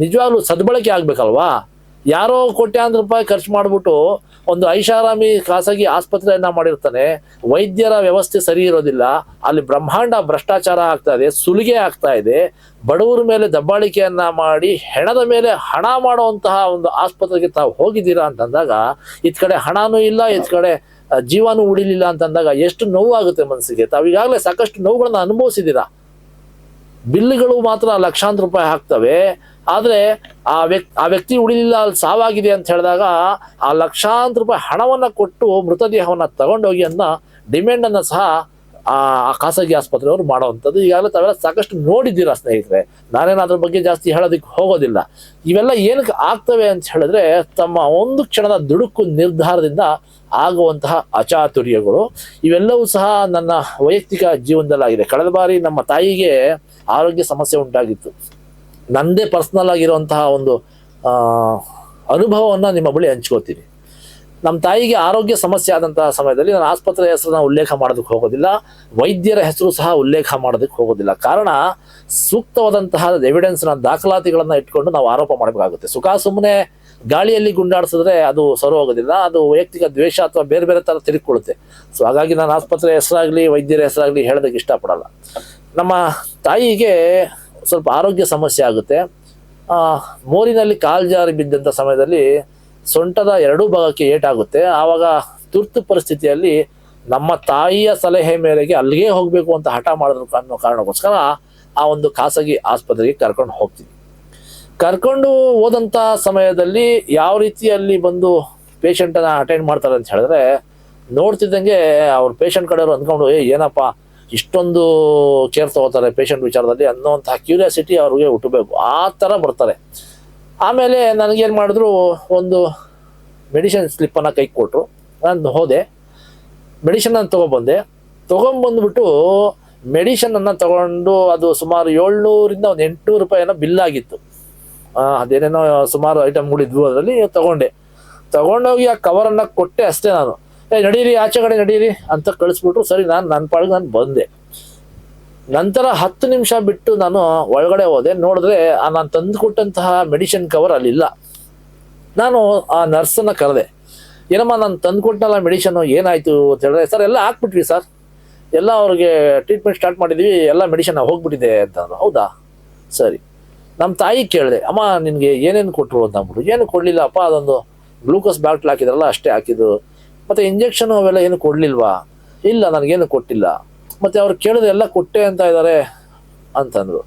ನಿಜವಾಗ್ಲೂ ಸದ್ಬಳಕೆ ಆಗ್ಬೇಕಲ್ವಾ? ಯಾರೋ ಕೋಟ್ಯಾಂತರ ರೂಪಾಯಿ ಖರ್ಚು ಮಾಡಿಬಿಟ್ಟು ಒಂದು ಐಷಾರಾಮಿ ಖಾಸಗಿ ಆಸ್ಪತ್ರೆಯನ್ನ ಮಾಡಿರ್ತಾನೆ. ವೈದ್ಯರ ವ್ಯವಸ್ಥೆ ಸರಿ ಇರೋದಿಲ್ಲ. ಅಲ್ಲಿ ಬ್ರಹ್ಮಾಂಡ ಭ್ರಷ್ಟಾಚಾರ ಆಗ್ತಾ ಇದೆ, ಸುಲಿಗೆ ಆಗ್ತಾ ಇದೆ. ಬಡವರ ಮೇಲೆ ದಬ್ಬಾಳಿಕೆಯನ್ನ ಮಾಡಿ ಹೆಣದ ಮೇಲೆ ಹಣ ಮಾಡುವಂತಹ ಒಂದು ಆಸ್ಪತ್ರೆಗೆ ತಾವು ಹೋಗಿದ್ದೀರಾ ಅಂತಂದಾಗ ಇತ್ ಕಡೆ ಹಣನೂ ಇಲ್ಲ ಇತ್ ಕಡೆ ಜೀವನೂ ಉಳಿಲಿಲ್ಲ ಅಂತಂದಾಗ ಎಷ್ಟು ನೋವಾಗುತ್ತೆ ಮನಸ್ಸಿಗೆ? ತಾವು ಈಗಾಗಲೇ ಸಾಕಷ್ಟು ನೋವುಗಳನ್ನ ಅನುಭವಿಸಿದ್ದೀರಾ? ಬಿಲ್ಗಳು ಮಾತ್ರ ಲಕ್ಷಾಂತರ ರೂಪಾಯಿ ಹಾಕ್ತವೆ. ಆದರೆ ಆ ವ್ಯಕ್ತಿ ಆ ವ್ಯಕ್ತಿ ಉಳಿಲಿಲ್ಲ, ಅಲ್ಲಿ ಸಾವಾಗಿದೆ ಅಂತ ಹೇಳಿದಾಗ ಆ ಲಕ್ಷಾಂತರ ರೂಪಾಯಿ ಹಣವನ್ನು ಕೊಟ್ಟು ಮೃತದೇಹವನ್ನು ತಗೊಂಡೋಗಿ ಅನ್ನೋ ಡಿಮ್ಯಾಂಡನ್ನು ಸಹ ಆ ಆ ಖಾಸಗಿ ಆಸ್ಪತ್ರೆಯವರು ಮಾಡುವಂಥದ್ದು. ಈಗಾಗಲೇ ತಾವೆಲ್ಲ ಸಾಕಷ್ಟು ನೋಡಿದ್ದೀರಾ ಸ್ನೇಹಿತರೆ. ನಾನೇನು ಅದ್ರ ಬಗ್ಗೆ ಜಾಸ್ತಿ ಹೇಳೋದಕ್ಕೆ ಹೋಗೋದಿಲ್ಲ. ಇವೆಲ್ಲ ಏನಕ್ಕೆ ಆಗ್ತವೆ ಅಂತ ಹೇಳಿದ್ರೆ ತಮ್ಮ ಒಂದು ಕ್ಷಣದ ದುಡುಕು ನಿರ್ಧಾರದಿಂದ ಆಗುವಂತಹ ಅಚಾತುರ್ಯಗಳು. ಇವೆಲ್ಲವೂ ಸಹ ನನ್ನ ವೈಯಕ್ತಿಕ ಜೀವನದಲ್ಲಾಗಿದೆ. ಕಳೆದ ಬಾರಿ ನಮ್ಮ ತಾಯಿಗೆ ಆರೋಗ್ಯ ಸಮಸ್ಯೆ ಉಂಟಾಗಿತ್ತು. ನಂದೇ ಪರ್ಸ್ನಲ್ ಆಗಿರುವಂತಹ ಒಂದು ಅನುಭವವನ್ನು ನಿಮ್ಮ ಬಳಿ ಹಂಚ್ಕೋತೀನಿ ನಮ್ಮ ತಾಯಿಗೆ ಆರೋಗ್ಯ ಸಮಸ್ಯೆ ಆದಂತಹ ಸಮಯದಲ್ಲಿ ನಾನು ಆಸ್ಪತ್ರೆ ಹೆಸರನ್ನ ಉಲ್ಲೇಖ ಮಾಡೋದಕ್ಕೆ ಹೋಗೋದಿಲ್ಲ. ವೈದ್ಯರ ಹೆಸರು ಸಹ ಉಲ್ಲೇಖ ಮಾಡೋದಕ್ಕೆ ಹೋಗೋದಿಲ್ಲ. ಕಾರಣ, ಸೂಕ್ತವಾದಂತಹ ಎವಿಡೆನ್ಸ್ನ ದಾಖಲಾತಿಗಳನ್ನು ಇಟ್ಕೊಂಡು ನಾವು ಆರೋಪ ಮಾಡಬೇಕಾಗುತ್ತೆ. ಸುಖ ಸುಮ್ಮನೆ ಗಾಳಿಯಲ್ಲಿ ಗುಂಡಾಡಿಸಿದ್ರೆ ಅದು ಸರಿ ಹೋಗೋದಿಲ್ಲ. ಅದು ವೈಯಕ್ತಿಕ ದ್ವೇಷ ಅಥವಾ ಬೇರೆ ಬೇರೆ ಥರ ತಿರುಗಿಕೊಳ್ಳುತ್ತೆ ಸೊ ಹಾಗಾಗಿ ನಾನು ಆಸ್ಪತ್ರೆ ಹೆಸರಾಗಲಿ, ವೈದ್ಯರ ಹೆಸರಾಗಲಿ ಹೇಳೋದಕ್ಕೆ ಇಷ್ಟಪಡಲ್ಲ. ನಮ್ಮ ತಾಯಿಗೆ ಸ್ವಲ್ಪ ಆರೋಗ್ಯ ಸಮಸ್ಯೆ ಆಗುತ್ತೆ. ಮೋರಿನಲ್ಲಿ ಕಾಲು ಜಾರಿ ಬಿದ್ದಂಥ ಸಮಯದಲ್ಲಿ ಸೊಂಟದ ಎರಡೂ ಭಾಗಕ್ಕೆ ಏಟಾಗುತ್ತೆ. ಆವಾಗ ತುರ್ತು ಪರಿಸ್ಥಿತಿಯಲ್ಲಿ ನಮ್ಮ ತಾಯಿಯ ಸಲಹೆ ಮೇರೆಗೆ ಅಲ್ಲಿಗೆ ಹೋಗಬೇಕು ಅಂತ ಹಠ ಮಾಡಿದ್ರು ಅನ್ನೋ ಕಾರಣಕ್ಕೋಸ್ಕರ ಆ ಒಂದು ಖಾಸಗಿ ಆಸ್ಪತ್ರೆಗೆ ಕರ್ಕೊಂಡು ಹೋಗ್ತೀವಿ. ಕರ್ಕೊಂಡು ಹೋದಂಥ ಸಮಯದಲ್ಲಿ ಯಾವ ರೀತಿಯಲ್ಲಿ ಬಂದು ಪೇಷಂಟನ್ನು ಅಟೆಂಡ್ ಮಾಡ್ತಾರೆ ಅಂತ ಹೇಳಿದ್ರೆ ನೋಡ್ತಿದ್ದಂಗೆ ಅವ್ರ ಪೇಷಂಟ್ ಕಡೆಯವರು ಅಂದ್ಕೊಂಡು, ಏ, ಏನಪ್ಪ ಇಷ್ಟೊಂದು ಕೇರ್ ತಗೋತಾರೆ ಪೇಷಂಟ್ ವಿಚಾರದಲ್ಲಿ ಅನ್ನೋವಂಥ ಕ್ಯೂರಿಯಾಸಿಟಿ ಅವ್ರಿಗೆ ಹುಟ್ಟಬೇಕು. ಆ ಥರ ಬರ್ತಾರೆ. ಆಮೇಲೆ ನನಗೇನು ಮಾಡಿದ್ರು, ಒಂದು ಮೆಡಿಸಿನ್ ಸ್ಲಿಪ್ಪನ್ನು ಕೈ ಕೊಟ್ಟರು ನಾನು ಹೋದೆ. ಮೆಡಿಷನ್ನ ತೊಗೊಬಂದೆ ತೊಗೊಂಬಂದ್ಬಿಟ್ಟು ಮೆಡಿಷನನ್ನು ತಗೊಂಡು ಅದು ಸುಮಾರು ಏಳ್ನೂರಿಂದ ಒಂದು ಎಂಟುನೂರು ರೂಪಾಯಿನ ಬಿಲ್ ಆಗಿತ್ತು. ಅದೇನೇನೋ ಸುಮಾರು ಐಟಮ್ಗಳಿದ್ವು ಅದರಲ್ಲಿ ತಗೊಂಡೆ. ತಗೊಂಡೋಗಿ ಆ ಕವರನ್ನು ಕೊಟ್ಟೆ ಅಷ್ಟೇ ನಾನು. ಏ, ನಡೀರಿ, ಆಚೆ ಕಡೆ ನಡೀರಿ ಅಂತ ಕಳಿಸ್ಬಿಟ್ರು. ಸರಿ, ನಾನು ನನ್ನ ಪಾಡಿಗೆ ನಾನು ಬಂದೆ. ನಂತರ ಹತ್ತು ನಿಮಿಷ ಬಿಟ್ಟು ನಾನು ಒಳಗಡೆ ಹೋದೆ. ನೋಡಿದ್ರೆ, ಆ ನಾನು ತಂದುಕೊಟ್ಟಂತಹ ಮೆಡಿಸಿನ್ ಕವರ್ ಅಲ್ಲಿಲ್ಲ. ನಾನು ಆ ನರ್ಸನ್ನ ಕರೆದೆ, ಏನಮ್ಮ, ನಾನು ತಂದುಕೊಟ್ಟನಲ್ಲ ಮೆಡಿಷನು ಏನಾಯಿತು? ಅಂತ ಹೇಳಿದ್ರೆ ಸರ್, ಎಲ್ಲ ಹಾಕ್ಬಿಟ್ವಿ ಸರ್. ಎಲ್ಲ ಅವ್ರಿಗೆ ಟ್ರೀಟ್ಮೆಂಟ್ ಸ್ಟಾರ್ಟ್ ಮಾಡಿದ್ವಿ. ಎಲ್ಲ ಮೆಡಿಷನ್ ಹೋಗ್ಬಿಟ್ಟಿದೆ ಅಂತ ಹೌದಾ? ಸರಿ. ನಮ್ಮ ತಾಯಿ ಕೇಳಿದೆ, ಅಮ್ಮ, ನಿನಗೆ ಏನೇನು ಕೊಟ್ಟರು ಅಂತ ಅಂದ್ಬಿಟ್ಟು, ಏನು ಕೊಡಲಿಲ್ಲಪ್ಪ, ಅದೊಂದು ಗ್ಲೂಕೋಸ್ ಬ್ಯಾಟ್ಲ್ ಹಾಕಿದ್ರಲ್ಲ, ಅಷ್ಟೇ ಹಾಕಿದ್ರು ಮತ್ತು ಇಂಜೆಕ್ಷನ್ ಅವೆಲ್ಲ ಏನು ಕೊಡಲಿಲ್ವಾ? ಇಲ್ಲ, ನನಗೇನು ಕೊಟ್ಟಿಲ್ಲ. ಮತ್ತು ಅವ್ರು ಕೇಳಿದ್ರೆ ಎಲ್ಲ ಕೊಟ್ಟೆ ಅಂತ ಇದ್ದಾರೆ ಅಂತಂದರು.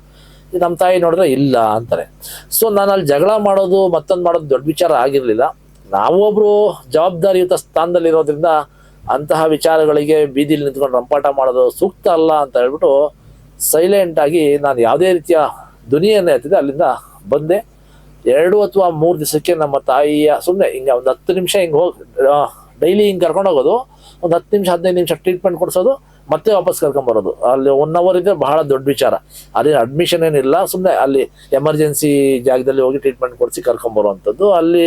ನಮ್ಮ ತಾಯಿ ನೋಡಿದ್ರೆ ಇಲ್ಲ ಅಂತಾರೆ. ಸೊ ನಾನು ಅಲ್ಲಿ ಜಗಳ ಮಾಡೋದು, ಮತ್ತೊಂದು ಮಾಡೋದು ದೊಡ್ಡ ವಿಚಾರ ಆಗಿರಲಿಲ್ಲ. ನಾವೊಬ್ರು ಜವಾಬ್ದಾರಿಯುತ ಸ್ಥಾನದಲ್ಲಿರೋದ್ರಿಂದ ಅಂತಹ ವಿಚಾರಗಳಿಗೆ ಬೀದಿಲಿ ನಿಂತ್ಕೊಂಡು ರಂಪಾಟ ಮಾಡೋದು ಸೂಕ್ತ ಅಲ್ಲ ಅಂತ ಹೇಳ್ಬಿಟ್ಟು ಸೈಲೆಂಟ್ ಆಗಿ ನಾನು ಯಾವುದೇ ರೀತಿಯ ಧ್ವನಿಯನ್ನು ಎತ್ತಿದೆ. ಅಲ್ಲಿಂದ ಬಂದೆ. ಎರಡು ಅಥವಾ ಮೂರು ದಿವಸಕ್ಕೆ ನಮ್ಮ ತಾಯಿಯ ಸುಮ್ಮನೆ ಹಿಂಗೆ ಒಂದು ಹತ್ತು ನಿಮಿಷ ಹಿಂಗೆ ಹೋಗಿ ಡೈಲಿ ಹಿಂಗೆ ಕರ್ಕೊಂಡೋಗೋದು ಒಂದು ಹತ್ತು ನಿಮಿಷ, ಹದಿನೈದು ನಿಮಿಷ ಟ್ರೀಟ್ಮೆಂಟ್ ಕೊಡಿಸೋದು, ಮತ್ತೆ ವಾಪಸ್ ಕರ್ಕೊಂಬರೋದು ಅಲ್ಲಿ ಒನ್ ಅವರ್ ಇದ್ದರೆ ಬಹಳ ದೊಡ್ಡ ವಿಚಾರ. ಅಲ್ಲಿ ಅಡ್ಮಿಷನ್ ಏನಿಲ್ಲ ಸುಮ್ಮನೆ ಅಲ್ಲಿ ಎಮರ್ಜೆನ್ಸಿ ಜಾಗದಲ್ಲಿ ಹೋಗಿ ಟ್ರೀಟ್ಮೆಂಟ್ ಕೊಡಿಸಿ ಕರ್ಕೊಂಬರುವಂಥದ್ದು ಅಲ್ಲಿ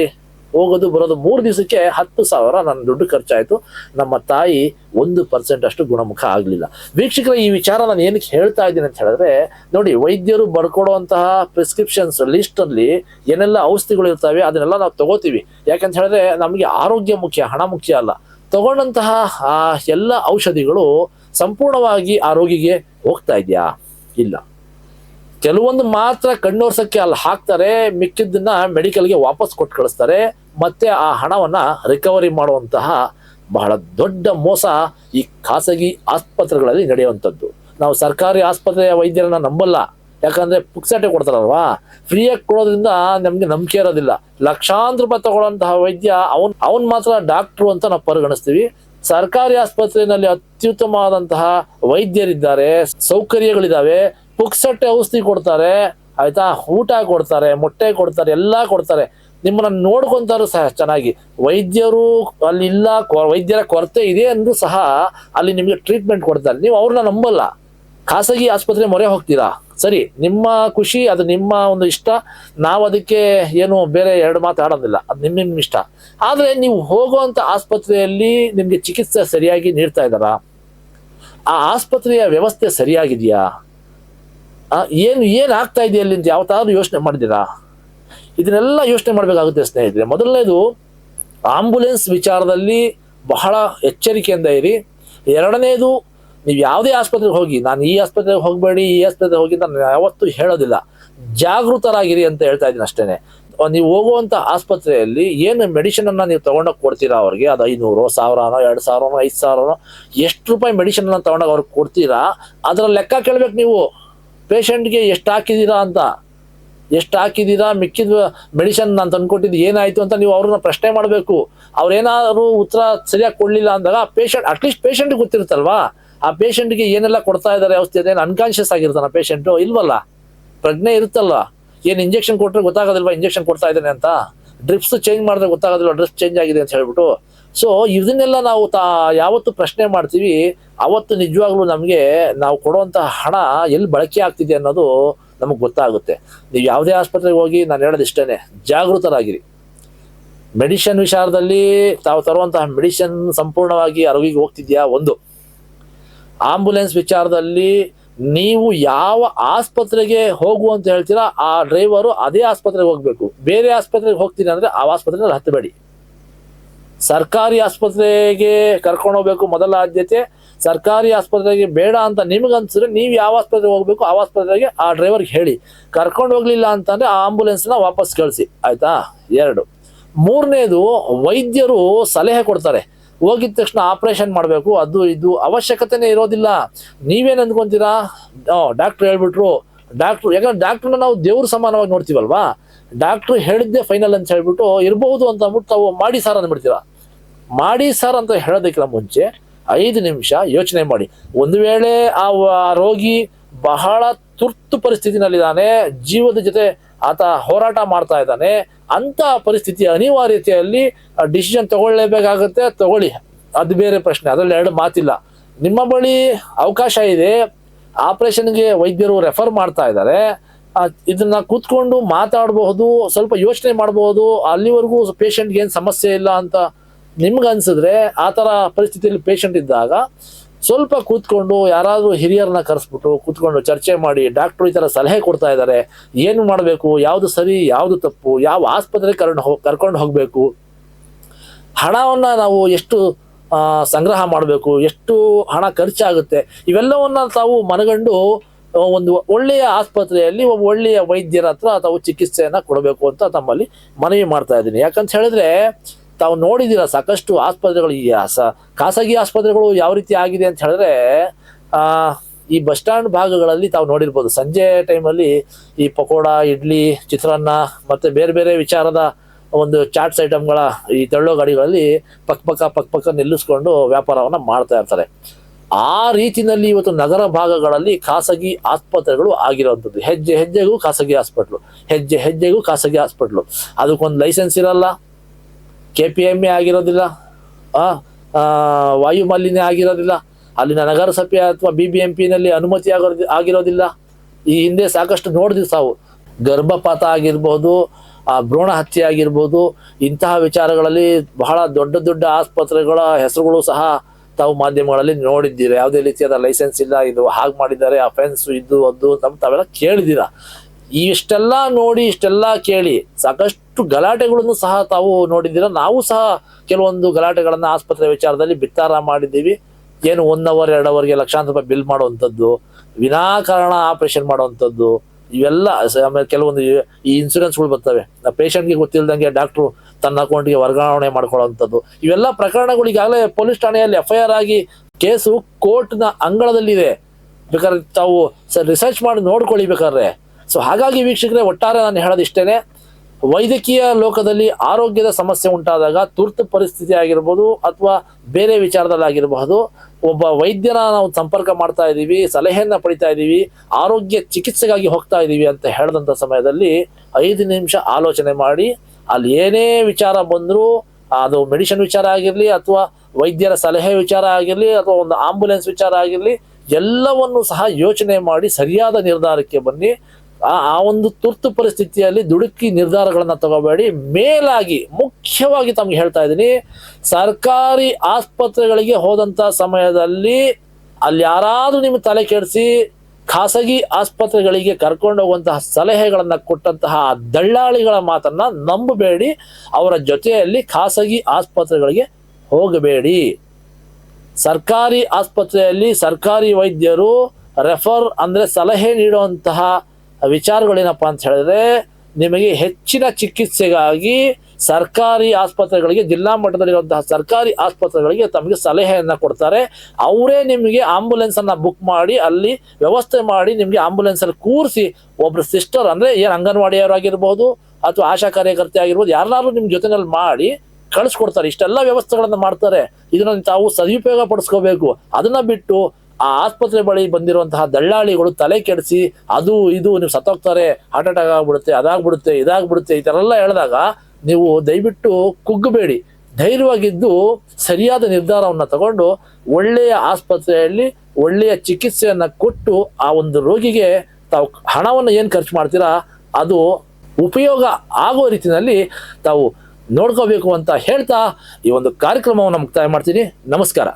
ಹೋಗೋದು, ಬರೋದು ಮೂರು ದಿವಸಕ್ಕೆ ಹತ್ತು ಸಾವಿರ ನನ್ನ ದುಡ್ಡು ಖರ್ಚಾಯಿತು. ನಮ್ಮ ತಾಯಿ ಒಂದು ಪರ್ಸೆಂಟ್ ಅಷ್ಟು ಗುಣಮುಖ ಆಗಲಿಲ್ಲ. ವೀಕ್ಷಕರ, ಈ ವಿಚಾರ ನಾನು ಏನಕ್ಕೆ ಹೇಳ್ತಾ ಇದ್ದೀನಿ ಅಂತ ಹೇಳಿದ್ರೆ, ನೋಡಿ, ವೈದ್ಯರು ಬರ್ಕೊಡುವಂತಹ ಪ್ರಿಸ್ಕ್ರಿಪ್ಷನ್ಸ್ ಲಿಸ್ಟಲ್ಲಿ ಏನೆಲ್ಲ ಔಷಧಿಗಳು ಇರ್ತವೆ, ಅದನ್ನೆಲ್ಲ ನಾವು ತಗೋತೀವಿ. ಯಾಕಂತ ಹೇಳಿದ್ರೆ, ನಮಗೆ ಆರೋಗ್ಯ ಮುಖ್ಯ, ಹಣ ಮುಖ್ಯ ಅಲ್ಲ. ತಗೊಂಡಂತಹ ಎಲ್ಲ ಔಷಧಿಗಳು ಸಂಪೂರ್ಣವಾಗಿ ಆ ಹೋಗ್ತಾ ಇದೆಯಾ? ಇಲ್ಲ. ಕೆಲವೊಂದು ಮಾತ್ರ ಕಣ್ಣೋರ್ಸಕ್ಕೆ ಅಲ್ಲಿ ಹಾಕ್ತಾರೆ, ಮಿಕ್ಕಿದ್ದನ್ನ ಮೆಡಿಕಲ್ಗೆ ವಾಪಸ್ ಕೊಟ್ಟು ಕಳಿಸ್ತಾರೆ. ಮತ್ತೆ ಆ ಹಣವನ್ನ ರಿಕವರಿ ಮಾಡುವಂತಹ ಬಹಳ ದೊಡ್ಡ ಮೋಸ ಈ ಖಾಸಗಿ ಆಸ್ಪತ್ರೆಗಳಲ್ಲಿ ನಡೆಯುವಂಥದ್ದು. ನಾವು ಸರ್ಕಾರಿ ಆಸ್ಪತ್ರೆಯ ವೈದ್ಯರನ್ನ ನಂಬಲ್ಲ. ಯಾಕಂದ್ರೆ ಪುಕ್ಸಾಟೆ ಕೊಡ್ತಾರಲ್ವಾ? ಫ್ರೀಯಾಗಿ ಕೊಡೋದ್ರಿಂದ ನಮ್ಗೆ ನಂಬಿಕೆ ಇರೋದಿಲ್ಲ. ಲಕ್ಷಾಂತರ ರೂಪಾಯಿ ತಗೊಳ್ಳೋಂತಹ ವೈದ್ಯ, ಅವನ್ ಅವನ್ ಮಾತ್ರ ಡಾಕ್ಟ್ರು ಅಂತ ನಾವು ಪರಿಗಣಿಸ್ತೀವಿ. ಸರ್ಕಾರಿ ಆಸ್ಪತ್ರೆಯಲ್ಲಿ ಅತ್ಯುತ್ತಮವಾದಂತಹ ವೈದ್ಯರಿದ್ದಾರೆ, ಸೌಕರ್ಯಗಳಿದಾವೆ. ಪುಕ್ಸಟ್ಟೆ ಔಷಧಿ ಕೊಡ್ತಾರೆ, ಆಯ್ತಾ? ಊಟ ಕೊಡ್ತಾರೆ, ಮೊಟ್ಟೆ ಕೊಡ್ತಾರೆ, ಎಲ್ಲ ಕೊಡ್ತಾರೆ. ನಿಮ್ಮನ್ನ ನೋಡ್ಕೊಂತಾರು ಸಹ ಚೆನ್ನಾಗಿ. ವೈದ್ಯರು ಅಲ್ಲಿ ಇಲ್ಲ ವೈದ್ಯರ ಕೊರತೆ ಇದೆ ಅಂದ್ರೂ ಸಹ ಅಲ್ಲಿ ನಿಮಗೆ ಟ್ರೀಟ್ಮೆಂಟ್ ಕೊಡ್ತಾರೆ. ನೀವು ಅವ್ರನ್ನ ನಂಬಲ್ಲ. ಖಾಸಗಿ ಆಸ್ಪತ್ರೆ ಮೊರೆ ಹೋಗ್ತೀರಾ? ಸರಿ, ನಿಮ್ಮ ಖುಷಿ, ಅದು ನಿಮ್ಮ ಒಂದು ಇಷ್ಟ. ನಾವು ಅದಕ್ಕೆ ಏನು ಬೇರೆ ಎರಡು ಮಾತು ಆಡೋದಿಲ್ಲ. ಅದು ನಿಮ್ಮ ನಿಮ್ಮ ಇಷ್ಟ. ಆದರೆ ನೀವು ಹೋಗುವಂಥ ಆಸ್ಪತ್ರೆಯಲ್ಲಿ ನಿಮಗೆ ಚಿಕಿತ್ಸೆ ಸರಿಯಾಗಿ ನೀಡ್ತಾ ಇದ್ದಾರಾ? ಆ ಆಸ್ಪತ್ರೆಯ ವ್ಯವಸ್ಥೆ ಸರಿಯಾಗಿದೆಯಾ? ಏನು ಏನು ಆಗ್ತಾ ಇದೆ ಅಲ್ಲಿ ಅಂತ ಯಾವತ್ತಾದ್ರೂ ಯೋಚನೆ ಮಾಡಿದ್ದೀರಾ? ಇದನ್ನೆಲ್ಲ ಯೋಚನೆ ಮಾಡಬೇಕಾಗುತ್ತೆ ಸ್ನೇಹಿತರೆ. ಮೊದಲನೇದು, ಆಂಬುಲೆನ್ಸ್ ವಿಚಾರದಲ್ಲಿ ಬಹಳ ಎಚ್ಚರಿಕೆಯಿಂದ ಇರಿ. ಎರಡನೇದು, ನೀವು ಯಾವುದೇ ಆಸ್ಪತ್ರೆಗೆ ಹೋಗಿ, ನಾನು ಈ ಆಸ್ಪತ್ರೆಗೆ ಹೋಗಬೇಡಿ, ಈ ಆಸ್ಪತ್ರೆಗೆ ಹೋಗಿ ನಾನು ಯಾವತ್ತೂ ಹೇಳೋದಿಲ್ಲ. ಜಾಗೃತರಾಗಿರಿ ಅಂತ ಹೇಳ್ತಾ ಇದ್ದೀನಿ ಅಷ್ಟೇ ನೀವು ಹೋಗುವಂಥ ಆಸ್ಪತ್ರೆಯಲ್ಲಿ ಏನು ಮೆಡಿಷನನ್ನು ನೀವು ತೊಗೊಂಡೋಗಿ ಕೊಡ್ತೀರಾ ಅವ್ರಿಗೆ? ಅದು ಐನೂರು, ಸಾವಿರನೋ, ಎರಡು ಸಾವಿರನೋ, ಐದು ಸಾವಿರನೋ, ಎಷ್ಟು ರೂಪಾಯಿ ಮೆಡಿಷನನ್ನು ತಗೊಂಡೋಗಿ ಅವ್ರಿಗೆ ಕೊಡ್ತೀರಾ? ಅದರ ಲೆಕ್ಕ ಕೇಳಬೇಕು ನೀವು. ಪೇಷಂಟ್ಗೆ ಎಷ್ಟು ಹಾಕಿದ್ದೀರಾ ಅಂತ ಎಷ್ಟು ಹಾಕಿದ್ದೀರಾ ಮಿಕ್ಕಿದ ಮೆಡಿಸಿನ್ ನಾನು ತಂದುಕೊಟ್ಟಿದ್ದು ಏನಾಯಿತು ಅಂತ ನೀವು ಅವ್ರನ್ನ ಪ್ರಶ್ನೆ ಮಾಡಬೇಕು. ಅವ್ರೇನಾದ್ರು ಉತ್ತರ ಸರಿಯಾಗಿ ಕೊಡಲಿಲ್ಲ ಅಂದಾಗ ಪೇಷಂಟ್ ಅಟ್ಲೀಸ್ಟ್ ಪೇಷಂಟ್ ಗೊತ್ತಿರುತ್ತಲ್ವಾ? ಆ ಪೇಷಂಟ್ಗೆ ಏನೆಲ್ಲ ಕೊಡ್ತಾ ಇದ್ದಾರೆ ಔಷಧಿ ಅದೇನು ಅನ್ಕಾನ್ಷಿಯಸ್ ಆಗಿರ್ತಾನೆ ಪೇಷಂಟು, ಇಲ್ವಲ್ಲ? ಪ್ರಜ್ಞೆ ಇರುತ್ತಲ್ಲ. ಏನು ಇಂಜೆಕ್ಷನ್ ಕೊಟ್ಟರೆ ಗೊತ್ತಾಗೋದಿಲ್ವಾ ಇಂಜೆಕ್ಷನ್ ಕೊಡ್ತಾ ಇದ್ದಾನೆ ಅಂತ? ಡ್ರಿಪ್ಸ್ ಚೇಂಜ್ ಮಾಡಿದ್ರೆ ಗೊತ್ತಾಗೋದಿಲ್ಲ ಡ್ರಿಪ್ಸ್ ಚೇಂಜ್ ಆಗಿದೆ ಅಂತ ಹೇಳ್ಬಿಟ್ಟು. ಸೊ ಇದನ್ನೆಲ್ಲ ನಾವು ತಾ ಯಾವತ್ತು ಪ್ರಶ್ನೆ ಮಾಡ್ತೀವಿ. ಅವತ್ತು ನಿಜವಾಗ್ಲೂ ನಮಗೆ ನಾವು ಕೊಡುವಂತಹ ಹಣ ಎಲ್ಲಿ ಬಳಕೆ ಆಗ್ತಿದೆ ಅನ್ನೋದು ನಮಗೆ ಗೊತ್ತಾಗುತ್ತೆ. ನೀವು ಯಾವುದೇ ಆಸ್ಪತ್ರೆಗೆ ಹೋಗಿ ನಾನು ಹೇಳೋದು ಇಷ್ಟೇ ಜಾಗೃತರಾಗಿರಿ. ಮೆಡಿಷನ್ ವಿಚಾರದಲ್ಲಿ ತಾವು ತರುವಂತಹ ಮೆಡಿಷನ್ ಸಂಪೂರ್ಣವಾಗಿ ಆರೋಗ್ಯಕ್ಕೆ ಹೋಗ್ತಿದ್ಯಾ? ಒಂದು. ಆಂಬುಲೆನ್ಸ್ ವಿಚಾರದಲ್ಲಿ ನೀವು ಯಾವ ಆಸ್ಪತ್ರೆಗೆ ಹೋಗು ಅಂತ ಹೇಳ್ತೀರಾ? ಆ ಡ್ರೈವರು ಅದೇ ಆಸ್ಪತ್ರೆಗೆ ಹೋಗ್ಬೇಕು. ಬೇರೆ ಆಸ್ಪತ್ರೆಗೆ ಹೋಗ್ತೀನಿ ಅಂದ್ರೆ ಆ ಆಸ್ಪತ್ರೆಯಲ್ಲಿ ಹತ್ತಬೇಡಿ. ಸರ್ಕಾರಿ ಆಸ್ಪತ್ರೆಗೆ ಕರ್ಕೊಂಡು ಹೋಗ್ಬೇಕು ಮೊದಲ ಆದ್ಯತೆ. ಸರ್ಕಾರಿ ಆಸ್ಪತ್ರೆಗೆ ಬೇಡ ಅಂತ ನಿಮ್ಗನ್ಸಿದ್ರೆ ನೀವು ಯಾವ ಆಸ್ಪತ್ರೆಗೆ ಹೋಗ್ಬೇಕು, ಆ ಆಸ್ಪತ್ರೆಗೆ ಆ ಡ್ರೈವರ್ಗೆ ಹೇಳಿ. ಕರ್ಕೊಂಡು ಹೋಗ್ಲಿಲ್ಲ ಅಂತಂದರೆ ಆ ಆಂಬುಲೆನ್ಸ್ನ ವಾಪಸ್ ಕಳಿಸಿ. ಆಯ್ತಾ? ಎರಡು. ಮೂರನೇದು, ವೈದ್ಯರು ಸಲಹೆ ಕೊಡ್ತಾರೆ. ಹೋಗಿದ ತಕ್ಷಣ ಆಪರೇಷನ್ ಮಾಡಬೇಕು, ಅದು ಇದು ಅವಶ್ಯಕತೆನೇ ಇರೋದಿಲ್ಲ. ನೀವೇನು ಅಂದ್ಕೊಂತೀರಾ? ಡಾಕ್ಟ್ರ್ ಹೇಳ್ಬಿಟ್ರು. ಡಾಕ್ಟ್ರು ಯಾಕಂದ್ರೆ ಡಾಕ್ಟ್ರನ್ನ ನಾವು ದೇವ್ರ ಸಮಾನವಾಗಿ ನೋಡ್ತೀವಲ್ವಾ? ಡಾಕ್ಟ್ರು ಹೇಳಿದ್ದೆ ಫೈನಲ್ ಅಂತ ಹೇಳ್ಬಿಟ್ಟು ಇರಬಹುದು ಅಂತ ಅಂದ್ಬಿಟ್ಟು ತಾವು ಮಾಡಿ ಸರ್ ಅಂದ್ಬಿಡ್ತೀರಾ ಮಾಡಿ ಸರ್ ಅಂತ ಹೇಳೋದಕ್ಕಿಂತ ಮುಂಚೆ ಐದು ನಿಮಿಷ ಯೋಚನೆ ಮಾಡಿ. ಒಂದು ವೇಳೆ ಆ ರೋಗಿ ಬಹಳ ತುರ್ತು ಪರಿಸ್ಥಿತಿನಲ್ಲಿದ್ದಾನೆ ಜೀವದ ಜೊತೆ ಆತ ಹೋರಾಟ ಮಾಡ್ತಾ ಇದ್ದಾನೆ ಅಂತ ಪರಿಸ್ಥಿತಿ ಅನಿವಾರ್ಯತೆಯಲ್ಲಿ ಡಿಸಿಷನ್ ತಗೊಳ್ಳೇಬೇಕಾಗುತ್ತೆ, ತಗೊಳ್ಳಿ. ಅದು ಬೇರೆ ಪ್ರಶ್ನೆ, ಅದರಲ್ಲಿ ಎರಡು ಮಾತಿಲ್ಲ. ನಿಮ್ಮ ಬಳಿ ಅವಕಾಶ ಇದೆ ಆಪರೇಷನ್ಗೆ ವೈದ್ಯರು ರೆಫರ್ ಮಾಡ್ತಾ ಇದ್ದಾರೆ ಇದನ್ನ ಕೂತ್ಕೊಂಡು ಮಾತಾಡಬಹುದು, ಸ್ವಲ್ಪ ಯೋಚನೆ ಮಾಡಬಹುದು, ಅಲ್ಲಿವರೆಗೂ ಪೇಷಂಟ್ಗೆ ಏನು ಸಮಸ್ಯೆ ಇಲ್ಲ ಅಂತ ನಿಮ್ಗೆ ಅನ್ಸಿದ್ರೆ ಆ ಥರ ಪರಿಸ್ಥಿತಿಯಲ್ಲಿ ಪೇಷಂಟ್ ಇದ್ದಾಗ ಸ್ವಲ್ಪ ಕೂತ್ಕೊಂಡು ಯಾರಾದರೂ ಹಿರಿಯರನ್ನ ಕರೆಸ್ಬಿಟ್ಟು ಕೂತ್ಕೊಂಡು ಚರ್ಚೆ ಮಾಡಿ ಡಾಕ್ಟ್ರು ಈ ಥರ ಸಲಹೆ ಕೊಡ್ತಾ ಇದ್ದಾರೆ ಏನು ಮಾಡಬೇಕು, ಯಾವುದು ಸರಿ, ಯಾವುದು ತಪ್ಪು, ಯಾವ ಆಸ್ಪತ್ರೆಗೆ ಕರ್ಕೊಂಡು ಹೋಗಿ ಕರ್ಕೊಂಡು ಹೋಗಬೇಕು, ಹಣವನ್ನು ನಾವು ಎಷ್ಟು ಸಂಗ್ರಹ ಮಾಡಬೇಕು, ಎಷ್ಟು ಹಣ ಖರ್ಚಾಗುತ್ತೆ, ಇವೆಲ್ಲವನ್ನ ತಾವು ಮನಗಂಡು ಒಂದು ಒಳ್ಳೆಯ ಆಸ್ಪತ್ರೆಯಲ್ಲಿ ಒಬ್ಬ ಒಳ್ಳೆಯ ವೈದ್ಯರ ಹತ್ರ ತಾವು ಚಿಕಿತ್ಸೆಯನ್ನು ಕೊಡಬೇಕು ಅಂತ ತಮ್ಮಲ್ಲಿ ಮನವಿ ಮಾಡ್ತಾ ಇದ್ದೀನಿ. ಯಾಕಂತ ಹೇಳಿದ್ರೆ ತಾವು ನೋಡಿದ್ದೀರಾ ಸಾಕಷ್ಟು ಆಸ್ಪತ್ರೆಗಳು ಈ ಖಾಸಗಿ ಆಸ್ಪತ್ರೆಗಳು ಯಾವ ರೀತಿ ಆಗಿದೆ ಅಂತ ಹೇಳಿದ್ರೆ ಈ ಬಸ್ ಸ್ಟ್ಯಾಂಡ್ ಭಾಗಗಳಲ್ಲಿ ತಾವು ನೋಡಿರ್ಬೋದು. ಸಂಜೆ ಟೈಮಲ್ಲಿ ಈ ಪಕೋಡ, ಇಡ್ಲಿ, ಚಿತ್ರಾನ್ನ ಮತ್ತೆ ಬೇರೆ ಬೇರೆ ವಿಚಾರದ ಒಂದು ಚಾಟ್ಸ್ ಐಟಮ್ಗಳ ಈ ತೆಳ್ಳೋ ಗಾಡಿಗಳಲ್ಲಿ ಪಕ್ಕ ಪಕ್ಕ ಪಕ್ಕ ಪಕ್ಕ ನಿಲ್ಲಿಸ್ಕೊಂಡು ವ್ಯಾಪಾರವನ್ನು ಮಾಡ್ತಾ ಇರ್ತಾರೆ. ಆ ರೀತಿನಲ್ಲಿ ಇವತ್ತು ನಗರ ಭಾಗಗಳಲ್ಲಿ ಖಾಸಗಿ ಆಸ್ಪತ್ರೆಗಳು ಆಗಿರುವಂಥದ್ದು. ಹೆಜ್ಜೆ ಹೆಜ್ಜೆಗೂ ಖಾಸಗಿ ಹಾಸ್ಪಿಟ್ಲು. ಹೆಜ್ಜೆ ಹೆಜ್ಜೆಗೂ ಖಾಸಗಿ ಹಾಸ್ಪಿಟ್ಲು. ಅದಕ್ಕೊಂದು ಲೈಸೆನ್ಸ್ ಇರಲ್ಲ. ಕೆ ಪಿ ಎಂ ಎ ಆಗಿರೋದಿಲ್ಲ. ವಾಯು ಮಾಲಿನ್ಯ ಆಗಿರೋದಿಲ್ಲ. ಅಲ್ಲಿನ ನಗರಸಭೆ ಅಥವಾ ಬಿ ಬಿ ಎಂ ಪಿನಲ್ಲಿ ಅನುಮತಿ ಆಗೋ ಆಗಿರೋದಿಲ್ಲ. ಈ ಹಿಂದೆ ಸಾಕಷ್ಟು ನೋಡಿದ್ವಿ ಸಾವು ಗರ್ಭಪಾತ ಆಗಿರ್ಬೋದು, ಆ, ಭ್ರೂಣ ಹತ್ಯೆ ಆಗಿರ್ಬೋದು, ಇಂತಹ ವಿಚಾರಗಳಲ್ಲಿ ಬಹಳ ದೊಡ್ಡ ದೊಡ್ಡ ಆಸ್ಪತ್ರೆಗಳ ಹೆಸರುಗಳು ಸಹ ತಾವು ಮಾಧ್ಯಮಗಳಲ್ಲಿ ನೋಡಿದ್ದೀರ? ಯಾವುದೇ ರೀತಿಯಾದ ಲೈಸೆನ್ಸ್ ಇಲ್ಲ, ಇದು ಹಾಗೆ ಮಾಡಿದ್ದಾರೆ ಅಫೆನ್ಸ್ ಇದು, ಅದು ನಮ್ಮ ತಾವೆಲ್ಲ ಕೇಳಿದ್ದೀರಾ? ಇಷ್ಟೆಲ್ಲ ನೋಡಿ, ಇಷ್ಟೆಲ್ಲ ಕೇಳಿ ಸಾಕಷ್ಟು ಗಲಾಟೆಗಳನ್ನು ಸಹ ತಾವು ನೋಡಿದ್ದೀರ? ನಾವು ಸಹ ಕೆಲವೊಂದು ಗಲಾಟೆಗಳನ್ನು ಆಸ್ಪತ್ರೆ ವಿಚಾರದಲ್ಲಿ ಬಿತ್ತಾರ ಮಾಡಿದ್ದೀವಿ. ಏನು ಒನ್ ಅವರ್ ಎರಡು ಅವರ್ಗೆ ಲಕ್ಷಾಂತರ ರೂಪಾಯಿ ಬಿಲ್ ಮಾಡುವಂಥದ್ದು, ವಿನಾಕಾರಣ ಆಪರೇಷನ್ ಮಾಡುವಂಥದ್ದು, ಇವೆಲ್ಲ, ಆಮೇಲೆ ಕೆಲವೊಂದು ಈ- ಇನ್ಸೂರೆನ್ಸ್ಗಳು ಬರ್ತವೆ. ಪೇಷಂಟ್ಗೆ ಗೊತ್ತಿಲ್ದಂಗೆ ಡಾಕ್ಟ್ರು ತನ್ನ ಅಕೌಂಟ್ಗೆ ವರ್ಗಾವಣೆ ಮಾಡ್ಕೊಳ್ಳುವಂಥದ್ದು. ಇವೆಲ್ಲ ಪ್ರಕರಣಗಳು ಈಗಾಗಲೇ ಪೊಲೀಸ್ ಠಾಣೆಯಲ್ಲಿ ಎಫ್ ಐ ಆರ್ ಆಗಿ ಕೇಸು ಕೋರ್ಟ್ನ ಅಂಗಳದಲ್ಲಿದೆ. ಬೇಕಾದ್ರೆ ತಾವು ಸರ್ ರಿಸರ್ಚ್ ಮಾಡಿ ನೋಡ್ಕೊಳ್ಳಿ ಬೇಕಾದ್ರೆ. ಸೊ ಹಾಗಾಗಿ ವೀಕ್ಷಕರೇ, ಒಟ್ಟಾರೆ ನಾನು ಹೇಳೋದು ಇಷ್ಟೇನೆ ವೈದ್ಯಕೀಯ ಲೋಕದಲ್ಲಿ ಆರೋಗ್ಯದ ಸಮಸ್ಯೆ ಉಂಟಾದಾಗ ತುರ್ತು ಪರಿಸ್ಥಿತಿ ಆಗಿರ್ಬೋದು ಅಥವಾ ಬೇರೆ ವಿಚಾರದಲ್ಲಾಗಿರಬಹುದು ಒಬ್ಬ ವೈದ್ಯನ ನಾವು ಸಂಪರ್ಕ ಮಾಡ್ತಾ ಇದ್ದೀವಿ, ಸಲಹೆಯನ್ನ ಪಡಿತಾ ಇದ್ದೀವಿ, ಆರೋಗ್ಯ ಚಿಕಿತ್ಸೆಗಾಗಿ ಹೋಗ್ತಾ ಇದ್ದೀವಿ ಅಂತ ಹೇಳಿದಂಥ ಸಮಯದಲ್ಲಿ ಐದು ನಿಮಿಷ ಆಲೋಚನೆ ಮಾಡಿ ಅಲ್ಲಿ ಏನೇ ವಿಚಾರ ಬಂದರೂ, ಅದು ಮೆಡಿಸಿನ್ ವಿಚಾರ ಆಗಿರಲಿ ಅಥವಾ ವೈದ್ಯರ ಸಲಹೆ ವಿಚಾರ ಆಗಿರಲಿ ಅಥವಾ ಒಂದು ಆಂಬುಲೆನ್ಸ್ ವಿಚಾರ ಆಗಿರಲಿ, ಎಲ್ಲವನ್ನು ಸಹ ಯೋಚನೆ ಮಾಡಿ ಸರಿಯಾದ ನಿರ್ಧಾರಕ್ಕೆ ಬನ್ನಿ. ಆ ಆ ಒಂದು ತುರ್ತು ಪರಿಸ್ಥಿತಿಯಲ್ಲಿ ದುಡುಕಿ ನಿರ್ಧಾರಗಳನ್ನು ತಗೋಬೇಡಿ. ಮೇಲಾಗಿ, ಮುಖ್ಯವಾಗಿ ತಮ್ಗೆ ಹೇಳ್ತಾ ಇದ್ದೀನಿ, ಸರ್ಕಾರಿ ಆಸ್ಪತ್ರೆಗಳಿಗೆ ಹೋದಂಥ ಸಮಯದಲ್ಲಿ ಅಲ್ಲಿ ಯಾರಾದರೂ ನಿಮ್ಗೆ ತಲೆ ಕೆಡಿಸಿ ಖಾಸಗಿ ಆಸ್ಪತ್ರೆಗಳಿಗೆ ಕರ್ಕೊಂಡು ಹೋಗುವಂತಹ ಸಲಹೆಗಳನ್ನು ಕೊಟ್ಟಂತಹ ದಳ್ಳಾಳಿಗಳ ಮಾತನ್ನ ನಂಬಬೇಡಿ. ಅವರ ಜೊತೆಯಲ್ಲಿ ಖಾಸಗಿ ಆಸ್ಪತ್ರೆಗಳಿಗೆ ಹೋಗಬೇಡಿ. ಸರ್ಕಾರಿ ಆಸ್ಪತ್ರೆಯಲ್ಲಿ ಸರ್ಕಾರಿ ವೈದ್ಯರು ರೆಫರ್ ಅಂದ್ರೆ ಸಲಹೆ ನೀಡುವಂತಹ ವಿಚಾರಗಳೇನಪ್ಪ ಅಂತ ಹೇಳಿದ್ರೆ, ನಿಮಗೆ ಹೆಚ್ಚಿನ ಚಿಕಿತ್ಸೆಗಾಗಿ ಸರ್ಕಾರಿ ಆಸ್ಪತ್ರೆಗಳಿಗೆ, ಜಿಲ್ಲಾ ಮಟ್ಟದಲ್ಲಿರುವಂತಹ ಸರ್ಕಾರಿ ಆಸ್ಪತ್ರೆಗಳಿಗೆ ತಮಗೆ ಸಲಹೆಯನ್ನು ಕೊಡ್ತಾರೆ. ಅವರೇ ನಿಮಗೆ ಆಂಬುಲೆನ್ಸ್ ಅನ್ನ ಬುಕ್ ಮಾಡಿ, ಅಲ್ಲಿ ವ್ಯವಸ್ಥೆ ಮಾಡಿ ನಿಮಗೆ ಆಂಬುಲೆನ್ಸ್ ಅಲ್ಲಿ ಕೂರಿಸಿ ಒಬ್ಬರು ಸಿಸ್ಟರ್ ಅಂದ್ರೆ ಏನ್ ಅಂಗನವಾಡಿಯವರಾಗಿರ್ಬೋದು ಅಥವಾ ಆಶಾ ಕಾರ್ಯಕರ್ತೆ ಆಗಿರ್ಬೋದು, ಯಾರನ್ನಾದ್ರೂ ನಿಮ್ಮ ಜೊತೆನಲ್ಲಿ ಮಾಡಿ ಕಳಿಸ್ಕೊಡ್ತಾರೆ. ಇಷ್ಟೆಲ್ಲ ವ್ಯವಸ್ಥೆಗಳನ್ನು ಮಾಡ್ತಾರೆ. ಇದನ್ನ ತಾವು ಸದುಪಯೋಗ ಪಡಿಸ್ಕೋಬೇಕು. ಅದನ್ನ ಬಿಟ್ಟು ಆ ಆಸ್ಪತ್ರೆ ಬಳಿ ಬಂದಿರುವಂತಹ ದಳ್ಳಾಳಿಗಳು ತಲೆ ಕೆಡಿಸಿ, ಅದು ಇದು, ನೀವು ಸತ್ತೋಗ್ತಾರೆ, ಹಾರ್ಟ್ ಅಟ್ಯಾಕ್ ಆಗ್ಬಿಡುತ್ತೆ, ಅದಾಗ್ಬಿಡುತ್ತೆ, ಇದಾಗ್ಬಿಡುತ್ತೆ, ಈ ಥರ ಎಲ್ಲ ಹೇಳಿದಾಗ ನೀವು ದಯವಿಟ್ಟು ಕುಗ್ಗಬೇಡಿ. ಧೈರ್ಯವಾಗಿದ್ದು ಸರಿಯಾದ ನಿರ್ಧಾರವನ್ನು ತಗೊಂಡು ಒಳ್ಳೆಯ ಆಸ್ಪತ್ರೆಯಲ್ಲಿ ಒಳ್ಳೆಯ ಚಿಕಿತ್ಸೆಯನ್ನು ಕೊಟ್ಟು ಆ ಒಂದು ರೋಗಿಗೆ ತಾವು ಹಣವನ್ನು ಏನು ಖರ್ಚು ಮಾಡ್ತೀರಾ, ಅದು ಉಪಯೋಗ ಆಗೋ ರೀತಿಯಲ್ಲಿ ತಾವು ನೋಡ್ಕೋಬೇಕು ಅಂತ ಹೇಳ್ತಾ ಈ ಒಂದು ಕಾರ್ಯಕ್ರಮವನ್ನು ಮುಕ್ತಾಯ ಮಾಡ್ತೀನಿ. ನಮಸ್ಕಾರ.